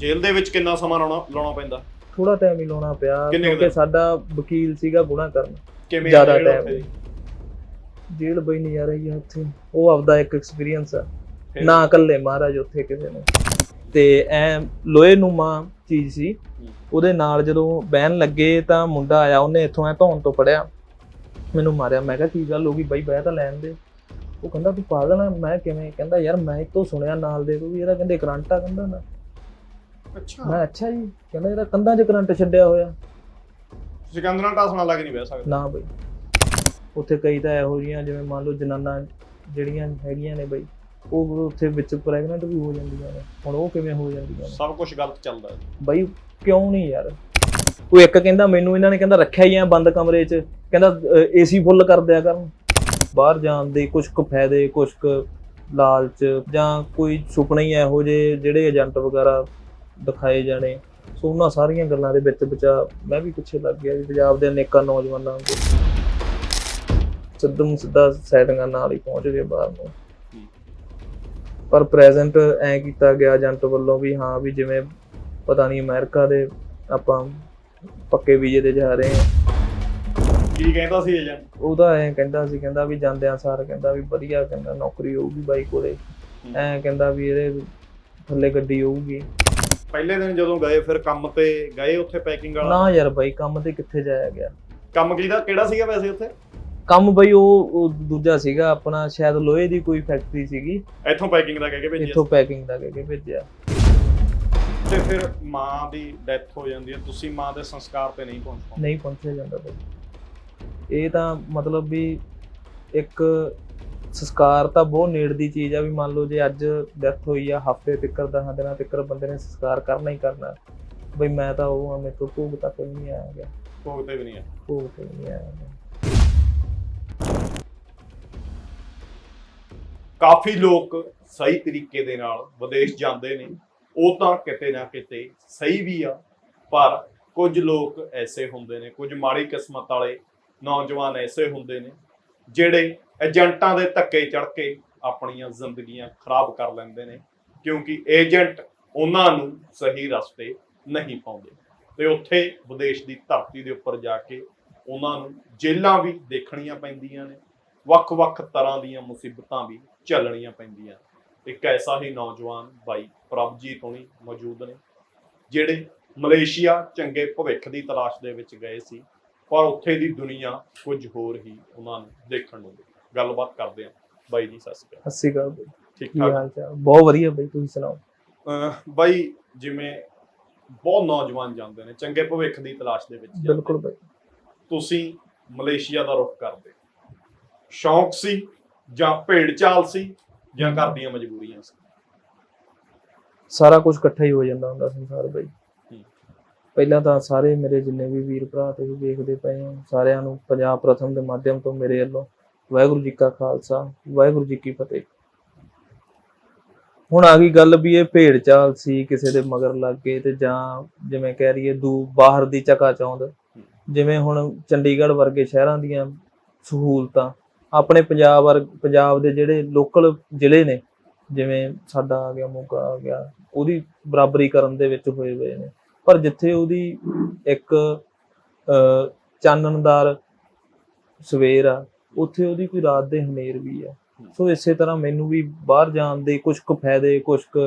ਜੇਲ੍ਹ ਦੇ ਵਿੱਚ ਕਿੰਨਾ ਸਮਾਂ ਲਾਉਣਾ ਲਾਉਣਾ ਪੈਂਦਾ? ਥੋੜਾ ਟਾਈਮ ਹੀ ਲਾਉਣਾ ਪਿਆ ਕਿੰਨੇ ਕੁ ਕਿਉਂਕਿ ਦਿਨ? ਸਾਡਾ ਵਕੀਲ ਸੀਗਾ ਗੁਨਾ ਕਰਨ। ਕਿਵੇਂ ਜ਼ਿਆਦਾ ਆ time ਉੱਥੇ? ਜੇਲ੍ਹ ਬਈ ਨਜ਼ਾਰਾ ਹੀ ਆ ਉੱਥੇ। ਉਹ ਆਪਦਾ ਇੱਕ ਐਕਸਪੀਰੀਅੰਸ ਆ। ਫਿਰ? ਨਾ ਇਕੱਲੇ ਮਹਾਰਾਜ ਉੱਥੇ ਕਿਸੇ ਨੇ। ਤੇ ਐ ਲੋਹੇ ਨੂਮਾ ਚੀਜ਼ ਸੀ। ਉਹਦੇ ਨਾਲ ਜਦੋਂ ਬਹਿਣ ਲੱਗੇ ਤਾਂ ਮੁੰਡਾ ਆਇਆ ਉਹਨੇ ਇੱਥੋਂ ਐ ਧੌਣ ਤੋਂ ਫੜਿਆ। ਮੈਨੂੰ ਮਾਰਿਆ। ਮੈਂ ਕਿਹਾ ਕੀ ਗੱਲ ਹੋ ਗਈ ਬਾਈ? ਬਹਿ ਤਾਂ ਲੈਣ ਦੇ। ਉਹ ਕਹਿੰਦਾ ਤੂੰ ਪਾਗਲ ਆ। ਮੈਂ ਕਿਵੇਂ? ਕਹਿੰਦਾ ਯਾਰ ਮੈਂ ਇੱਥੋਂ ਸੁਣਿਆ ਨਾਲ ਦੇ ਕੋਈ ਇਹਦਾ ਕਹਿੰਦੇ ਕਰੰਟ ਆ ਕਹਿੰਦਾ ਨਾ। ਅੱਛਾ। ਮੈਂ ਅੱਛਾ ਜੀ ਕਹਿੰਦਾ ਇਹਦਾ ਕੰਧਾਂ 'ਚ ਕਰੰਟ ਛੱਡਿਆ ਹੋਇਆ। ਤੁਸੀਂ ਕਹਿੰਦੇ ਨਾ ਟਾਸਣਾ ਲੱਗ ਨਹੀਂ ਬਹਿ ਸਕਦੇ ਨਾ ਬਈ। ਉੱਥੇ ਕਈ ਤਾਂ ਇਹੋ ਜਿਹੀਆਂ ਜਿਵੇਂ ਮੰਨ ਲਓ ਜਨਾਨਾ ਜਿਹੜੀਆਂ ਹੈਗੀਆਂ ਨੇ ਬਈ ਉਹ ਉੱਥੇ ਵਿੱਚ ਪ੍ਰੈਗਨੈਂਟ ਵੀ ਹੋ ਜਾਂਦੀਆਂ ਨੇ। ਹੁਣ ਉਹ ਕਿਵੇਂ ਹੋ ਜਾਂਦੀਆਂ ਨੇ? ਸਭ ਕੁਝ ਗਲਤ ਚੱਲਦਾ ਹੈ ਬਈ ਕਿਉਂ ਨਹੀਂ ਯਾਰ? ਉਹ ਇੱਕ ਕਹਿੰਦਾ ਮੈਨੂੰ ਇਹਨਾਂ ਨੇ ਕਹਿੰਦਾ ਰੱਖਿਆ ਹੀ ਆ ਬੰਦ ਕਮਰੇ 'ਚ। ਕਹਿੰਦਾ ਏਸੀ ਫੁੱਲ ਕਰ ਦਿਆ ਕਰਨ। ਬਾਹਰ ਜਾਣ ਦੇ ਕੁਝ ਕੁ ਫਾਇਦੇ ਕੁਝ ਕੁ ਲਾਲਚ ਜਾਂ ਕੋਈ ਸੁਪਨੇ ਹੀ ਇਹੋ ਜਿਹੇ ਜਿਹੜੇ ਏਜੰਟ ਵਗੈਰਾ ਦਿਖਾਏ ਜਾਣੇ। ਸੋ ਉਹਨਾਂ ਸਾਰੀਆਂ ਗੱਲਾਂ ਦੇ ਵਿੱਚ ਵਿਚਾ ਮੈਂ ਵੀ ਪਿੱਛੇ ਲੱਗ ਗਿਆ ਵੀ ਪੰਜਾਬ ਦੇ ਅਨੇਕਾਂ ਨੌਜਵਾਨਾਂ ਨੂੰ ਸਿੱਧਮ ਸਿੱਧਾ ਸੈਟਿੰਗਾਂ ਨਾਲ ਹੀ ਪਹੁੰਚ ਗਏ ਬਾਹਰ ਨੂੰ। ਪਰ ਪ੍ਰੈਜ਼ੈਂਟ ਐ ਕੀਤਾ ਗਿਆ ਏਜੰਟ ਵੱਲੋਂ ਵੀ ਹਾਂ ਵੀ ਜਿਵੇਂ ਪਤਾ ਨਹੀਂ ਅਮਰੀਕਾ ਦੇ ਆਪਾਂ ਪੱਕੇ ਵੀਜ਼ੇ ਤੇ ਜਾ ਰਹੇ ਹਾਂ। ਕੀ ਕਹਿੰਦਾ ਸੀ ਏਜੰਟ ਉਹਦਾ ਐ ਕਹਿੰਦਾ ਸੀ ਕਹਿੰਦਾ ਵੀ ਜਾਂਦਿਆਂ ਸਾਰ ਕਹਿੰਦਾ ਵੀ ਵਧੀਆ ਕਹਿੰਦਾ ਨੌਕਰੀ ਹੋਊਗੀ ਬਾਈ ਕੋਲੇ। ਐ ਕਹਿੰਦਾ ਵੀ ਇਹਦੇ ਥੱਲੇ ਗੱਡੀ ਹੋਊਗੀ। ਪਹਿਲੇ ਦਿਨ ਜਦੋਂ ਗਏ ਫਿਰ ਕੰਮ ਤੇ ਗਏ ਉੱਥੇ ਪੈਕਿੰਗ ਵਾਲਾ? ਨਾ ਯਾਰ ਬਾਈ ਕੰਮ ਤੇ ਕਿੱਥੇ ਜਾਇਆ ਗਿਆ? ਕੰਮ ਕਿਹਦਾ ਕਿਹੜਾ ਸੀਗਾ ਵੈਸੇ ਉੱਥੇ? ਕੰਮ ਬਈ ਉਹ ਉਹ ਦੂਜਾ ਸੀਗਾ ਆਪਣਾ ਸ਼ਾਇਦ ਲੋਹੇ ਦੀ ਕੋਈ ਫੈਕਟਰੀ ਸੀਗੀ। ਇੱਥੋਂ ਪੈਕਿੰਗ ਦਾ ਕਹਿ ਕੇ ਭੇਜਿਆ ਇੱਥੋਂ ਪੈਕਿੰਗ ਦਾ ਕਹਿ ਕੇ ਭੇਜਿਆ। ਤੇ ਫਿਰ ਮਾਂ ਦੀ ਡੈਥ ਹੋ ਜਾਂਦੀ ਹੈ ਤੁਸੀਂ ਮਾਂ ਦੇ ਸੰਸਕਾਰ ਤੇ ਨਹੀਂ ਪਹੁੰਚ? ਪਾਉਂਦੇ ਨਹੀਂ ਪਹੁੰਚਿਆ ਜਾਂਦਾ ਬਈ। ਇਹ ਤਾਂ ਮਤਲਬ ਵੀ ਇੱਕ ਸੰਸਕਾਰ ਤਾਂ ਬਹੁਤ ਨੇੜ ਦੀ ਚੀਜ਼ ਆ ਵੀ ਮੰਨ ਲਓ ਜੇ ਅੱਜ ਡੈਥ ਹੋਈ ਆ ਹਫ਼ਤੇ ਤੱਕ ਦਸਾਂ ਦਿਨਾਂ ਤੱਕ ਬੰਦੇ ਨੇ ਸੰਸਕਾਰ ਕਰਨਾ ਹੀ ਕਰਨਾ। ਬਈ ਮੈਂ ਤਾਂ ਉਹ ਆ ਮੇਰੇ ਤੋਂ ਭੋਗ ਤੱਕ ਵੀ ਨਹੀਂ ਆਇਆ ਗਿਆ ਭੋਗ ਤੇ ਵੀ ਨਹੀਂ ਆ ਭੋਗ ਤੇ ਵੀ ਨਹੀਂ ਆਇਆ ਗਿਆ ਕਾਫੀ ਲੋਕ ਸਹੀ ਤਰੀਕੇ ਦੇ ਨਾਲ ਵਿਦੇਸ਼ ਜਾਂਦੇ ਨੇ ਉਹ ਤਾਂ ਕਿਤੇ ਨਾ ਕਿਤੇ ਸਹੀ ਵੀ ਆ ਪਰ ਕੁਝ ਲੋਕ ਐਸੇ ਹੁੰਦੇ ਨੇ ਕੁਝ ਮਾੜੀ ਕਿਸਮਤ ਵਾਲੇ ਨੌਜਵਾਨ ਐਸੇ ਹੁੰਦੇ ਨੇ ਜਿਹੜੇ ਏਜੰਟਾਂ ਦੇ ਧੱਕੇ ਚੜ ਕੇ ਆਪਣੀਆਂ ਜ਼ਿੰਦਗੀਆਂ ਖਰਾਬ ਕਰ ਲੈਂਦੇ ਨੇ, ਕਿਉਂਕਿ ਏਜੰਟ ਉਹਨਾਂ ਨੂੰ ਸਹੀ ਰਸਤੇ ਨਹੀਂ ਪਾਉਂਦੇ। ਤੇ ਉੱਥੇ ਵਿਦੇਸ਼ ਦੀ ਧਰਤੀ ਦੇ ਉੱਪਰ ਜਾ ਕੇ ਉਹਨਾਂ ਨੂੰ ਜੇਲ੍ਹਾਂ ਵੀ ਦੇਖਣੀਆਂ ਪੈਂਦੀਆਂ ਨੇ, ਵੱਖ-ਵੱਖ ਤਰ੍ਹਾਂ ਦੀਆਂ ਮੁਸੀਬਤਾਂ ਵੀ ਝੱਲਣੀਆਂ ਪੈਂਦੀਆਂ ਇੱਕ ਐਸਾ ਹੀ ਨੌਜਵਾਨ ਬਾਈ ਪ੍ਰਭਜੀਤ ਹੋਣੀ ਮੌਜੂਦ ਨੇ, ਜਿਹੜੇ ਮਲੇਸ਼ੀਆ ਚੰਗੇ ਭਵਿੱਖ ਦੀ ਤਲਾਸ਼ ਦੇ ਵਿੱਚ ਗਏ ਸੀ, ਪਰ ਉੱਥੇ ਦੀ ਦੁਨੀਆ ਕੁਝ ਹੋਰ ਹੀ ਉਹਨਾਂ ਨੂੰ ਦੇਖਣ ਨੂੰ ਮਿਲੀ। ਗੱਲਬਾਤ ਕਰਦੇ ਹਾਂ ਬਾਈ ਜੀ ਸਤਿ ਸ਼੍ਰੀ ਅਕਾਲ। ਸਤਿ ਸ਼੍ਰੀ ਅਕਾਲ ਬਈ। ਠੀਕ ਕੀ ਠਾਕ? ਹਾਲ ਚਾਲ? ਬਹੁਤ ਵਧੀਆ ਬਈ ਤੁਸੀਂ ਸੁਣਾਓ? ਬਾਈ ਜਿਵੇਂ ਬਹੁਤ ਨੌਜਵਾਨ ਜਾਂਦੇ ਨੇ ਚੰਗੇ ਭਵਿੱਖ ਦੀ ਤਲਾਸ਼ ਦੇ ਵਿੱਚ ਬਿਲਕੁਲ ਬਈ। ਤੁਸੀਂ ਮਲੇਸ਼ੀਆ ਦਾ ਰੁਖ ਕਰਦੇ। ਸ਼ੌਂਕ ਸੀ ਜਾਂ ਭੇਡ ਚਾਲ ਸੀ ਜਾਂ ਘਰ ਦੀਆਂ ਮਜਬੂਰੀਆਂ ਸੀ? ਸਾਰਾ ਕੁਝ ਇਕੱਠਾ ਹੀ ਹੋ ਜਾਂਦਾ ਹੁੰਦਾ ਸੰਸਾਰ ਬਈ। ਪਹਿਲਾਂ ਤਾਂ ਸਾਰੇ ਮੇਰੇ ਜਿੰਨੇ ਵੀ ਵੀਰ ਭਰਾ ਤੇ ਵੇਖਦੇ ਪਏ ਹੋ ਸਾਰਿਆਂ ਨੂੰ ਪੰਜਾਬ ਪ੍ਰਥਮ ਦੇ ਮਾਧਿਅਮ ਤੋਂ ਮੇਰੇ ਵੱਲੋਂ ਵਾਹਿਗੁਰੂ ਜੀ ਕਾ ਖਾਲਸਾ ਵਾਹਿਗੁਰੂ ਜੀ ਕੀ ਫਤਿਹ। ਹੁਣ ਆ ਗਈ ਗੱਲ ਵੀ ਇਹ ਭੇੜ ਚਾਲ ਸੀ ਕਿਸੇ ਦੇ ਮਗਰ ਲੱਗ ਗਏ ਤੇ ਜਾਂ ਜਿਵੇਂ ਕਹਿ ਰਹੀਏ ਦੂ ਬਾਹਰ ਦੀ ਚਕਾ ਚੌਂਦ ਜਿਵੇਂ ਹੁਣ ਚੰਡੀਗੜ੍ਹ ਵਰਗੇ ਸ਼ਹਿਰਾਂ ਦੀਆਂ ਸਹੂਲਤਾਂ ਆਪਣੇ ਪੰਜਾਬ ਵਰ ਪੰਜਾਬ ਦੇ ਜਿਹੜੇ ਲੋਕਲ ਜ਼ਿਲ੍ਹੇ ਨੇ ਜਿਵੇਂ ਸਾਡਾ ਆ ਗਿਆ ਮੋਗਾ ਆ ਗਿਆ ਉਹਦੀ ਬਰਾਬਰੀ ਕਰਨ ਦੇ ਵਿੱਚ ਹੋਏ ਹੋਏ ਨੇ। ਪਰ ਜਿੱਥੇ ਉਹਦੀ ਇੱਕ ਅਹ, ਚਾਨਣਦਾਰ ਸਵੇਰ ਆ ਉੱਥੇ ਉਹਦੀ ਕੋਈ ਰਾਤ ਦੇ ਹਨੇਰ ਵੀ ਆ ਸੋ ਇਸੇ ਤਰ੍ਹਾਂ ਮੈਨੂੰ ਵੀ ਬਾਹਰ ਜਾਣ ਦੇ ਕੁਝ ਕੁ ਫਾਇਦੇ ਕੁਝ ਕੁ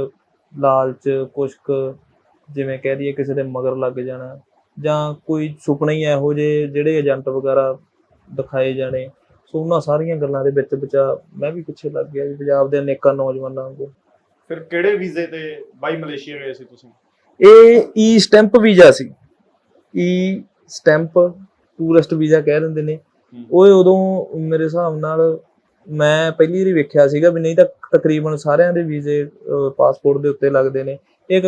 ਲਾਲਚ ਕੁਝ ਕੁ ਜਿਵੇਂ ਕਹਿ ਦਈਏ ਕਿਸੇ ਦੇ ਮਗਰ ਲੱਗ ਜਾਣਾ ਜਾਂ ਕੋਈ ਸੁਪਨੇ ਹੀ ਇਹੋ ਜਿਹੇ ਜਿਹੜੇ ਏਜੰਟ ਵਗੈਰਾ ਦਿਖਾਏ ਜਾਣੇ। ਸੋ ਉਹਨਾਂ ਸਾਰੀਆਂ ਗੱਲਾਂ ਦੇ ਵਿੱਚ ਵਿਚਾ ਮੈਂ ਵੀ ਪਿੱਛੇ ਲੱਗ ਗਿਆ ਵੀ ਪੰਜਾਬ ਦੇ ਅਨੇਕਾਂ ਨੌਜਵਾਨਾਂ ਨੂੰ ਫਿਰ ਕਿਹੜੇ ਵੀਜ਼ੇ ਤੇ ਬਾਈ ਮਲੇਸ਼ੀਆ ਗਏ ਸੀ ਤੁਸੀਂ? ਇਹ ਈ ਸਟੈਂਪ ਵੀਜ਼ਾ ਸੀ। ਈ ਸਟੈਂਪ ਟੂਰਿਸਟ ਵੀਜ਼ਾ ਕਹਿ ਦਿੰਦੇ ਨੇ। ਉਹ ਉਦੋਂ ਮੇਰੇ ਹਿਸਾਬ ਨਾਲ ਮੈਂ ਪਹਿਲੀ ਵਾਰੀ ਵੇਖਿਆ ਸੀਗਾ ਵੀ ਨਹੀਂ ਤਾਂ ਤਕਰੀਬਨ ਸਾਰਿਆਂ ਦੇ ਵੀਜ਼ੇ ਪਾਸਪੋਰਟ ਦੇ ਉੱਤੇ ਲੱਗਦੇ ਨੇ। ਇੱਕ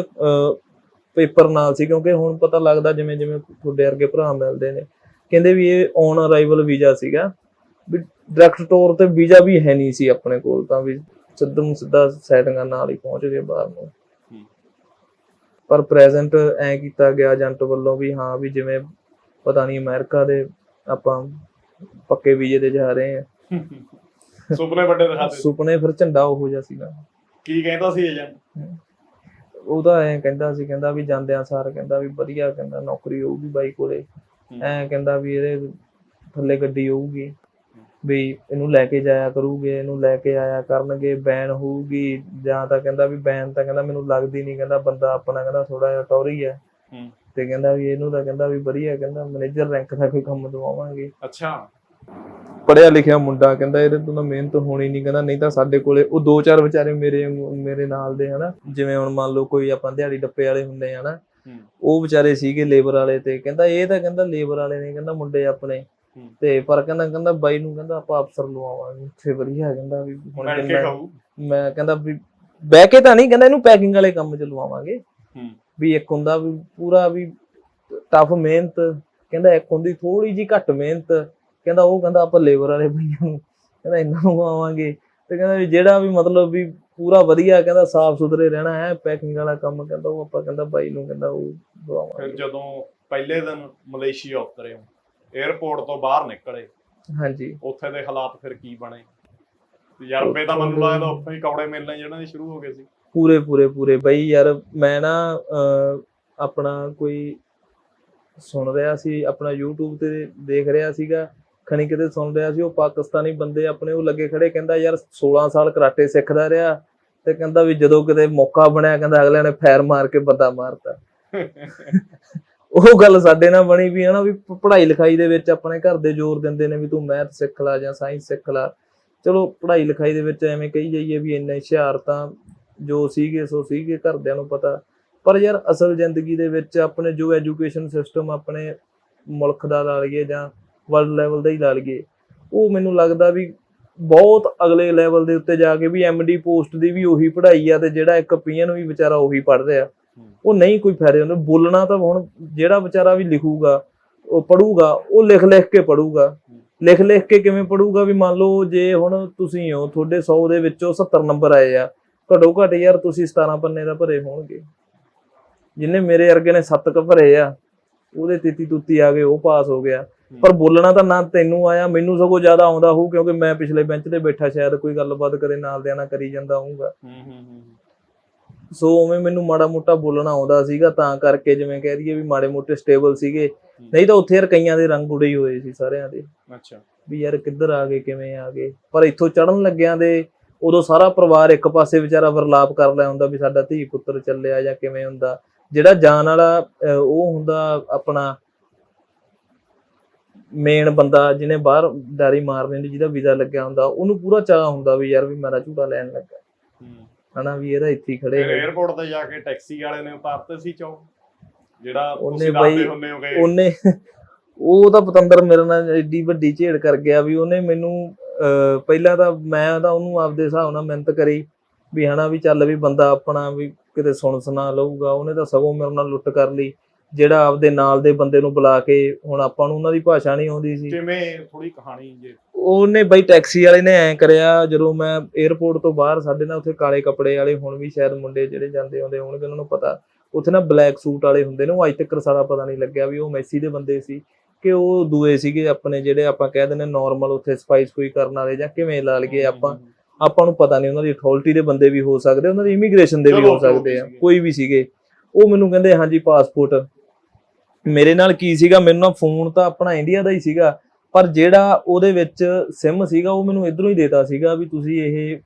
ਪੇਪਰ ਨਾਲ ਸੀ ਕਿਉਂਕਿ ਹੁਣ ਪਤਾ ਲੱਗਦਾ ਜਿਵੇਂ ਜਿਵੇਂ ਤੁਹਾਡੇ ਵਰਗੇ ਭਰਾ ਮਿਲਦੇ ਨੇ। ਕਹਿੰਦੇ ਵੀ ਇਹ ਔਨ ਅਰਾਈਵਲ ਵੀਜ਼ਾ ਸੀਗਾ। ਵੀ ਡਾਇਰੈਕਟ ਤੌਰ ਤੇ ਵੀਜ਼ਾ ਵੀ ਹੈ ਨਹੀਂ ਸੀ ਆਪਣੇ ਕੋਲ ਤਾਂ ਵੀ ਸਿੱਧਮ ਸਿੱਧਾ ਸੈਟਿੰਗਾਂ ਨਾਲ ਹੀ ਪਹੁੰਚ ਗਏ ਬਾਹਰ ਨੂੰ। ਪਰ ਪ੍ਰੈਜ਼ੈਂਟ ਐ ਕੀਤਾ ਗਿਆ ਏਜੰਟ ਵੱਲੋਂ ਵੀ ਹਾਂ ਵੀ ਜਿਵੇਂ ਪਤਾ ਨਹੀਂ ਅਮਰੀਕਾ ਦੇ ਆਪਾਂ ਪੱਕੇ ਵੀਜ਼ੇ ਤੇ ਜਾ ਰਹੇ ਹਾਂ ਸੁਪਨੇ ਵੱਡੇ ਦਿਖਾਤੇ। ਸੁਪਨੇ ਫਿਰ ਝੰਡਾ ਉਹੋ ਜਿਹਾ ਸੀਗਾ। ਕੀ ਕਹਿੰਦਾ ਸੀ ਏਜੰਟ? ਉਹਦਾ ਐ ਕਹਿੰਦਾ ਸੀ ਕਹਿੰਦਾ ਵੀ ਜਾਂਦਿਆਂ ਸਾਰ ਕਹਿੰਦਾ ਵੀ ਵਧੀਆ ਕਹਿੰਦਾ ਨੌਕਰੀ ਹੋਊਗੀ ਬਾਈ ਕੋਲੇ। ਐ ਕਹਿੰਦਾ ਵੀ ਇਹਦੇ ਥੱਲੇ ਗੱਡੀ ਹੋਊਗੀ। ਵੀ ਇਹਨੂੰ ਲੈ ਕੇ ਜਾਇਆ ਕਰੂਗੇ ਇਹਨੂੰ ਲੈ ਕੇ ਆਇਆ ਕਰਨਗੇ ਬੈਨ ਹੋਊਗੀ। ਜਾਂ ਤਾਂ ਕਹਿੰਦਾ ਵੀ ਬੈਨ ਤਾਂ ਕਹਿੰਦਾ ਮੈਨੂੰ ਲੱਗਦੀ ਨਹੀਂ ਕਹਿੰਦਾ ਬੰਦਾ ਆਪਣਾ ਕਹਿੰਦਾ ਥੋੜਾ ਜਿਹਾ ਟੌਰੀ ਹੂੰ। ਤੇ ਕਹਿੰਦਾ ਵੀ ਇਹਨੂੰ ਤਾਂ ਕਹਿੰਦਾ ਵੀ ਵਧੀਆ ਕਹਿੰਦਾ ਮੈਨੇਜਰ ਰੈਂਕ ਦਾ ਕੋਈ ਕੰਮ ਦਵਾਵਾਂਗੇ। ਅੱਛਾ। ਪੜਿਆ ਲਿਖਿਆ ਮੁੰਡਾ ਕਹਿੰਦਾ ਇਹਦੇ ਤੋਂ ਤਾਂ ਮਿਹਨਤ ਹੋਣੀ ਨਹੀਂ ਕਹਿੰਦਾ ਨਹੀਂ ਤਾਂ ਸਾਡੇ ਕੋਲੇ ਉਹ ਦੋ ਚਾਰ ਵਿਚਾਰੇ ਮੇਰੇ ਵਾਂਗੂ- ਮੇਰੇ ਨਾਲ ਦੇ ਹਨਾ ਜਿਵੇਂ ਹੁਣ ਮੰਨ ਲਓ ਕੋਈ ਆਪਾਂ ਦਿਹਾੜੀ ਡੱਪੇ ਵਾਲੇ ਹੁੰਦੇ ਆ ਨਾ ਹੂੰ। ਉਹ ਵਿਚਾਰੇ ਸੀਗੇ ਲੇਬਰ ਵਾਲੇ ਤੇ ਕਹਿੰਦਾ ਇਹ ਤਾਂ ਕਹਿੰਦਾ ਲੇਬਰ ਵਾਲੇ ਨੇ ਕਹਿੰਦਾ ਮੁੰਡੇ ਆਪਣੇ ਹੂੰ। ਤੇ ਪਰ ਕਹਿੰਦਾ ਕਹਿੰਦਾ ਬਾਈ ਨੂੰ ਕਹਿੰਦਾ ਆਪਾਂ ਅਫਸਰ ਲਵਾਵਾਂਗੇ ਇੱਥੇ ਵਧੀਆ ਕਹਿੰਦਾ ਵੀ ਹੁਣ ਬੈਠ ਕੇ ਕਿੰਨਾ- ਖਾਊ। ਮੈਂ ਕਹਿੰਦਾ ਵੀ ਬਹਿ ਕੇ ਤਾਂ ਨਹੀਂ ਕਹਿੰਦਾ ਇਹਨੂੰ ਪੈਕਿੰਗ ਵਾਲੇ ਕੰਮ ਚ ਲਵਾਵਾਂਗੇ। ਹੂੰ। ਵੀ ਇੱਕ ਹੁੰਦਾ ਵੀ ਪੂਰਾ ਵੀ ਟਫ ਮਿਹਨਤ ਕਹਿੰਦਾ ਇੱਕ ਹੁੰਦੀ ਥੋੜੀ ਜੀ ਘੱਟ ਮਿਹਨਤ ਕਹਿੰਦਾ ਉਹ ਕਹਿੰਦਾ ਆਪਾਂ ਲੇਬਰ ਵਾਲੇ ਭਈਆਂ ਨੂੰ ਕਹਿੰਦਾ ਇਹਨਾਂ ਨੂੰ ਆਵਾਂਗੇ। ਤੇ ਕਹਿੰਦਾ ਵੀ ਜਿਹੜਾ ਵੀ ਮਤਲਬ ਵੀ ਪੂਰਾ ਵਧੀਆ ਕਹਿੰਦਾ ਸਾਫ਼ ਸੁਥਰੇ ਰਹਿਣਾ ਹੈ ਪੈਕਿੰਗ ਵਾਲਾ ਕੰਮ ਕਹਿੰਦਾ ਉਹ ਆਪਾਂ ਕਹਿੰਦਾ ਬਾਈ ਨੂੰ ਕਹਿੰਦਾ ਉਹ ਫਿਰ ਦਵਾਵਾਂਗੇ ਜਦੋਂ ਪਹਿਲੇ ਦਿਨ ਮਲੇਸ਼ੀਆ ਉਤਰੇ ਹੋ 에어ਪੋਰਟ ਤੋਂ ਬਾਹਰ ਨਿਕਲੇ ਹਾਂਜੀ। ਉੱਥੇ ਦੇ ਹਾਲਾਤ ਫਿਰ ਕੀ ਬਣੇ? ਤਜਰਬੇ ਤਾਂ ਮੈਨੂੰ ਲੱਗਦਾ ਉੱਥੇ ਹੀ ਕੌੜੇ ਮਿਲਣੇ ਜਿਹਨਾਂ ਦੇ ਸ਼ੁਰੂ ਹੋ ਗਏ ਸੀ। ਪੂਰੇ ਪੂਰੇ ਪੂਰੇ। ਬਈ ਯਾਰ ਮੈਂ ਨਾ ਆਪਣਾ ਕੋਈ ਸੁਣ ਰਿਹਾ ਸੀ ਆਪਣਾ YouTube ਤੇ ਦੇਖ ਰਿਹਾ ਸੀਗਾ। ਖਣੀ ਕਿਤੇ ਸੁਣ ਰਿਹਾ ਸੀ ਉਹ ਪਾਕਿਸਤਾਨੀ ਬੰਦੇ ਆਪਣੇ ਉਹ ਲੱਗੇ ਖੜੇ ਕਹਿੰਦਾ ਯਾਰ 16 ਸਾਲ ਕਰਾਟੇ ਸਿੱਖਦਾ ਰਿਹਾ ਤੇ ਕਹਿੰਦਾ ਵੀ ਜਦੋਂ ਕਿਤੇ ਮੌਕਾ ਬਣਿਆ ਕਹਿੰਦਾ ਅਗਲਿਆਂ ਨੇ ਫੈਰ ਮਾਰ ਕੇ ਬੰਦਾ ਮਾਰਤਾ। ਉਹ ਗੱਲ ਸਾਡੇ ਨਾਲ ਬਣੀ ਵੀ ਹਨਾ ਵੀ ਪੜ੍ਹਾਈ ਲਿਖਾਈ ਦੇ ਵਿੱਚ ਆਪਣੇ ਘਰ ਦੇ ਜ਼ੋਰ ਦਿੰਦੇ ਨੇ ਵੀ ਤੂੰ ਮੈਥ ਸਿੱਖ ਲੈ ਜਾਂ ਸਾਇੰਸ ਸਿੱਖ ਲੈ। ਚਲੋ ਪੜ੍ਹਾਈ ਲਿਖਾਈ ਦੇ ਵਿੱਚ ਐਵੇਂ ਕਹੀ ਜਾਈਏ ਵੀ ਇੰਨੇ ਹੁਸ਼ਿਆਰ ਤਾਂ ਜੋ ਸੀਗੇ ਸੋ ਸੀਗੇ ਘਰਦਿਆਂ ਨੂੰ ਪਤਾ। ਪਰ ਯਾਰ ਅਸਲ ਜ਼ਿੰਦਗੀ ਦੇ ਵਿੱਚ ਆਪਣੇ ਜੋ ਐਜੂਕੇਸ਼ਨ ਸਿਸਟਮ ਆਪਣੇ ਮੁਲਕ ਦਾ ਲਾ ਲਈਏ ਜਾਂ ਵਰਲਡ ਲੈਵਲ ਦਾ ਹੀ ਲਾ ਲਈਏ ਉਹ ਮੈਨੂੰ ਲੱਗਦਾ ਵੀ ਬਹੁਤ ਅਗਲੇ ਲੈਵਲ ਦੇ ਉੱਤੇ ਜਾ ਕੇ ਵੀ ਐਮਡੀ ਪੋਸਟ ਦੀ ਵੀ ਉਹੀ ਪੜ੍ਹਾਈ ਆ ਤੇ ਜਿਹੜਾ ਇੱਕ ਪੀਐਨ ਵੀ ਵਿਚਾਰਾ ਉਹੀ ਪੜ੍ਹ ਰਿਹਾ। ਉਹ ਨਹੀਂ ਕੋਈ ਫਾਇਦਾ ਹੁੰਦਾ ਬੋਲਣਾ ਤਾਂ ਹੁਣ ਜਿਹੜਾ ਵਿਚਾਰਾ ਵੀ ਲਿਖੂਗਾ, ਉਹ ਪੜੂਗਾ ਉਹ ਲਿਖ ਲਿਖ ਕੇ ਪੜੂਗਾ ਲਿਖ ਲਿਖ ਕੇ ਕਿਵੇਂ ਪੜੂਗਾ ਵੀ ਮੰਨ ਲਓ ਜੇ ਹੁਣ ਤੁਸੀਂ ਹੋ, ਤੁਹਾਡੇ 100 ਦੇ ਵਿੱਚੋਂ 70 ਨੰਬਰ ਆਏ ਆ, ਘੱਟੋ ਘੱਟ ਯਾਰ ਤੁਸੀਂ 17 ਪੰਨੇ ਦਾ ਭਰੇ ਹੋਣਗੇ। ਜਿੰਨੇ ਮੇਰੇ ਵਰਗੇ ਨੇ 7 ਕ ਭਰੇ ਆ, ਉਹਦੇ ਤੀਤੀ ਤੁੱਤੀ ਆ ਗਏ, ਉਹ ਪਾਸ ਹੋ ਗਿਆ। ਪਰ ਬੋਲਣਾ ਤਾਂ ਨਾ ਤੈਨੂੰ ਆਇਆ ਮੈਨੂੰ ਸਗੋਂ ਜ਼ਿਆਦਾ ਆਉਂਦਾ ਹੋਊ ਕਿਉਂਕਿ ਮੈਂ ਪਿਛਲੇ ਬੈਂਚ ਤੇ ਬੈਠਾ ਸ਼ਾਇਦ ਕੋਈ ਗੱਲਬਾਤ ਕਦੇ ਨਾਲ ਦਿਆਂ ਨਾਲ ਕਰੀ ਜਾਂਦਾ ਹੋਊਗਾ। ਹੂੰ ਹੂੰ ਹੂੰ ਸੋ ਉਵੇਂ ਮੈਨੂੰ ਮਾੜਾ ਮੋਟਾ ਬੋਲਣਾ ਆਉਂਦਾ ਸੀਗਾ ਤਾਂ ਕਰਕੇ ਜਿਵੇਂ ਕਹਿ ਦਈਏ ਵੀ ਮਾੜੇ ਮੋਟੇ ਸਟੇਬਲ ਸੀਗੇ। ਨਹੀਂ ਤਾਂ ਉੱਥੇ ਯਾਰ ਕਈਆਂ ਦੇ ਰੰਗ ਉੜੇ ਹੀ ਹੋਏ ਸੀ ਸਾਰਿਆਂ ਦੇ। ਅੱਛਾ। ਵੀ ਯਾਰ ਕਿੱਧਰ ਆ ਗਏ ਕਿਵੇਂ ਆ ਗਏ। ਪਰ ਇੱਥੋਂ ਚੜਨ ਲੱਗਿਆਂ ਦੇ ਉਦੋਂ ਸਾਰਾ ਪਰਿਵਾਰ ਇੱਕ ਪਾਸੇ ਵਿਚਾਰਾ ਵਰਲਾਪ ਕਰ ਲਿਆ ਹੁੰਦਾ ਵੀ ਸਾਡਾ ਧੀ ਪੁੱਤਰ ਚੱਲਿਆ ਜਾਂ ਕਿਵੇਂ ਹੁੰਦਾ। ਜਿਹੜਾ ਜਾਣ ਵਾਲਾ ਉਹ ਹੁੰਦਾ ਆਪਣਾ ਮੇਨ ਬੰਦਾ ਜਿਹਨੇ ਬਾਹਰ ਡਾਰੀ ਮਾਰਨੇ ਦੀ ਜਿਹਦਾ ਵੀਜ਼ਾ ਲੱਗਿਆ ਹੁੰਦਾ ਉਹਨੂੰ ਪੂਰਾ ਚਾਹ ਹੁੰਦਾ ਵੀ ਯਾਰ ਵੀ ਮੇਰਾ ਝੂਟਾ ਲੈਣ ਲੱਗਾ। ਹੂੰ। ਹਨਾ ਵੀ ਇਹਦਾ ਇੱਥੇ ਹੀ ਖੜੇ ਨੇ। 에어ਪੋਰਟ ਤੇ ਜਾ ਕੇ ਟੈਕਸੀ ਵਾਲੇ ਨੇ ਉਤਾਰਤੇ ਸੀ ਚੌ ਜਿਹੜਾ ਉਹਨੇ ਬਾਈ- ਉਹਨੇ ਉਹ ਤਾਂ ਪਤੰਦਰ ਮੇਰੇ ਨਾਲ ਏਡੀ ਵੱਡੀ ਝੇੜ ਕਰ ਗਿਆ ਵੀ ਉਹਨੇ ਮੈਨੂੰ ਪਹਿਲਾਂ ਤਾਂ ਮੈਂ ਤਾਂ ਉਹਨੂੰ ਆਪਦੇ ਹਿਸਾਬ ਨਾਲ ਮਿਹਨਤ ਕਰੀ ਵੀ ਹਨਾ ਵੀ ਚੱਲ ਵੀ ਬੰਦਾ ਆਪਣਾ ਵੀ ਕਿਤੇ ਸੁਣ ਸੁਣਾ ਲਊਗਾ ਉਹਨੇ ਤਾਂ ਸਗੋਂ ਮੇਰੇ ਨਾਲ ਲੁੱਟ ਕਰ ਲਈ। ਜਿਹੜਾ ਆਪਦੇ ਨਾਲ ਦੇ ਬੰਦੇ ਨੂੰ ਬੁਲਾ ਕੇ ਹੁਣ ਆਪਾਂ ਨੂੰ ਉਹਨਾਂ ਦੀ ਭਾਸ਼ਾ ਨਹੀਂ ਆਉਂਦੀ ਸੀ। ਕਿਵੇਂ ਥੋੜੀ ਕਹਾਣੀ ਜੇ? ਉਹਨੇ ਬਈ ਟੈਕਸੀ ਵਾਲੇ ਨੇ ਐ ਕਰਿਆ ਜਦੋਂ ਮੈਂ 에어ਪੋਰਟ ਤੋਂ ਬਾਹਰ ਸਾਡੇ ਨਾਲ ਉੱਥੇ ਕਾਲੇ ਕੱਪੜੇ ਵਾਲੇ ਹੁਣ ਵੀ ਸ਼ਾਇਦ ਮੁੰਡੇ ਜਿਹੜੇ ਜਾਂਦੇ ਆਉਂਦੇ ਹੋਣਗੇ ਉਹਨਾਂ ਨੂੰ ਪਤਾ। ਉੱਥੇ ਨਾ ਬਲੈਕ ਸੂਟ ਵਾਲੇ ਹੁੰਦੇ ਨੇ ਉਹ ਅੱਜ ਤੱਕ ਸਾਰਾ ਪਤਾ ਨਹੀਂ ਲੱਗਿਆ ਵੀ ਉਹ ਮੈਸੀ ਦੇ ਬੰਦੇ ਸੀ ਕਿ ਉਹ ਦੂਏ ਸੀਗੇ ਆਪਣੇ ਜਿਹੜੇ ਆਪਾਂ ਕਹਿ ਦਿੰਦੇ ਨਾਰਮਲ ਉੱਥੇ ਸਪਾਈਸ ਕੋਈ ਕਰਨ ਵਾਲੇ ਜਾਂ ਕਿਵੇਂ ਲਾ ਲਈਏ ਆਪਾਂ। ਆਪਾਂ ਨੂੰ ਪਤਾ ਨਹੀਂ ਉਹਨਾਂ ਦੀ ਅਥਾਰਟੀ ਦੇ ਬੰਦੇ ਵੀ ਹੋ ਸਕਦੇ ਉਹਨਾਂ ਦੀ ਇਮੀਗ੍ਰੇਸ਼ਨ ਦੇ ਵੀ ਹੋ ਸਕਦੇ ਆ। ਕੋਈ ਵੀ ਸੀਗੇ। ਉਹ ਮੈਨੂੰ ਕਹਿੰਦੇ ਹਾਂਜੀ ਪਾਸਪੋਰਟ ਮੇਰੇ ਨਾਲ ਕੀ ਸੀਗਾ? ਮੈਨੂੰ ਨਾ ਫੋਨ ਤਾਂ ਆਪਣਾ ਇੰਡੀਆ ਦਾ ਹੀ ਸੀਗਾ ਪਰ ਜਿਹੜਾ ਉਹਦੇ ਵਿੱਚ ਸਿਮ ਸੀਗਾ ਉਹ ਮੈਨੂੰ ਇਧਰੋਂ ਹੀ ਦੇਤਾ ਸੀਗਾ ਵੀ ਤੁਸੀਂ ਇਹ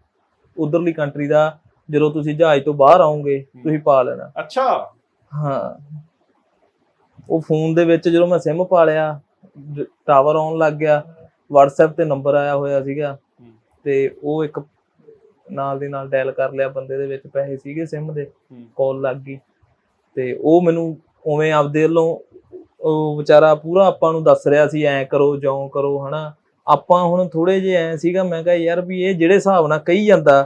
ਉਧਰਲੀ ਕੰਟਰੀ ਦਾ ਜਦੋਂ ਤੁਸੀਂ ਜਹਾਜ਼ ਤੋਂ ਬਾਹਰ ਆਓਗੇ ਤੁਸੀਂ ਪਾ ਲੈਣਾ। ਅੱਛਾ। ਹਾਂ। ਉਹ ਫੋਨ ਦੇ ਵਿੱਚ ਜਦੋਂ ਮੈਂ ਸਿਮ ਪਾ ਲਿਆ ਟਾਵਰ ਆਉਣ ਲੱਗ ਗਿਆ WhatsApp ਤੇ ਨੰਬਰ ਆਇਆ ਹੋਇਆ ਸੀਗਾ। ਤੇ ਉਹ ਇੱਕ ਨਾਲ ਦੀ ਨਾਲ ਡਾਇਲ ਕਰ ਲਿਆ ਬੰਦੇ ਦੇ ਵਿੱਚ ਪੈਸੇ ਸੀਗੇ ਸਿਮ ਦੇ। ਕਾਲ ਲੱਗ ਗਈ ਤੇ ਉਹ ਮੈਨੂੰ ਉਵੇਂ ਆਪਦੇ ਵੱਲੋਂ ਉਹ ਵਿਚਾਰਾ ਪੂਰਾ ਆਪਾਂ ਨੂੰ ਦੱਸ ਰਿਹਾ ਸੀ ਐਂ ਕਰੋ ਜਿਉਂ ਕਰੋ ਹਨਾ ਆਪਾਂ ਹੁਣ ਥੋੜੇ ਜਿਹਾ ਐ ਸੀਗਾ ਮੈਂ ਕਿਹਾ ਯਾਰ ਵੀ ਇਹ ਜਿਹੜੇ ਹਿਸਾਬ ਨਾਲ ਕਹੀ ਜਾਂਦਾ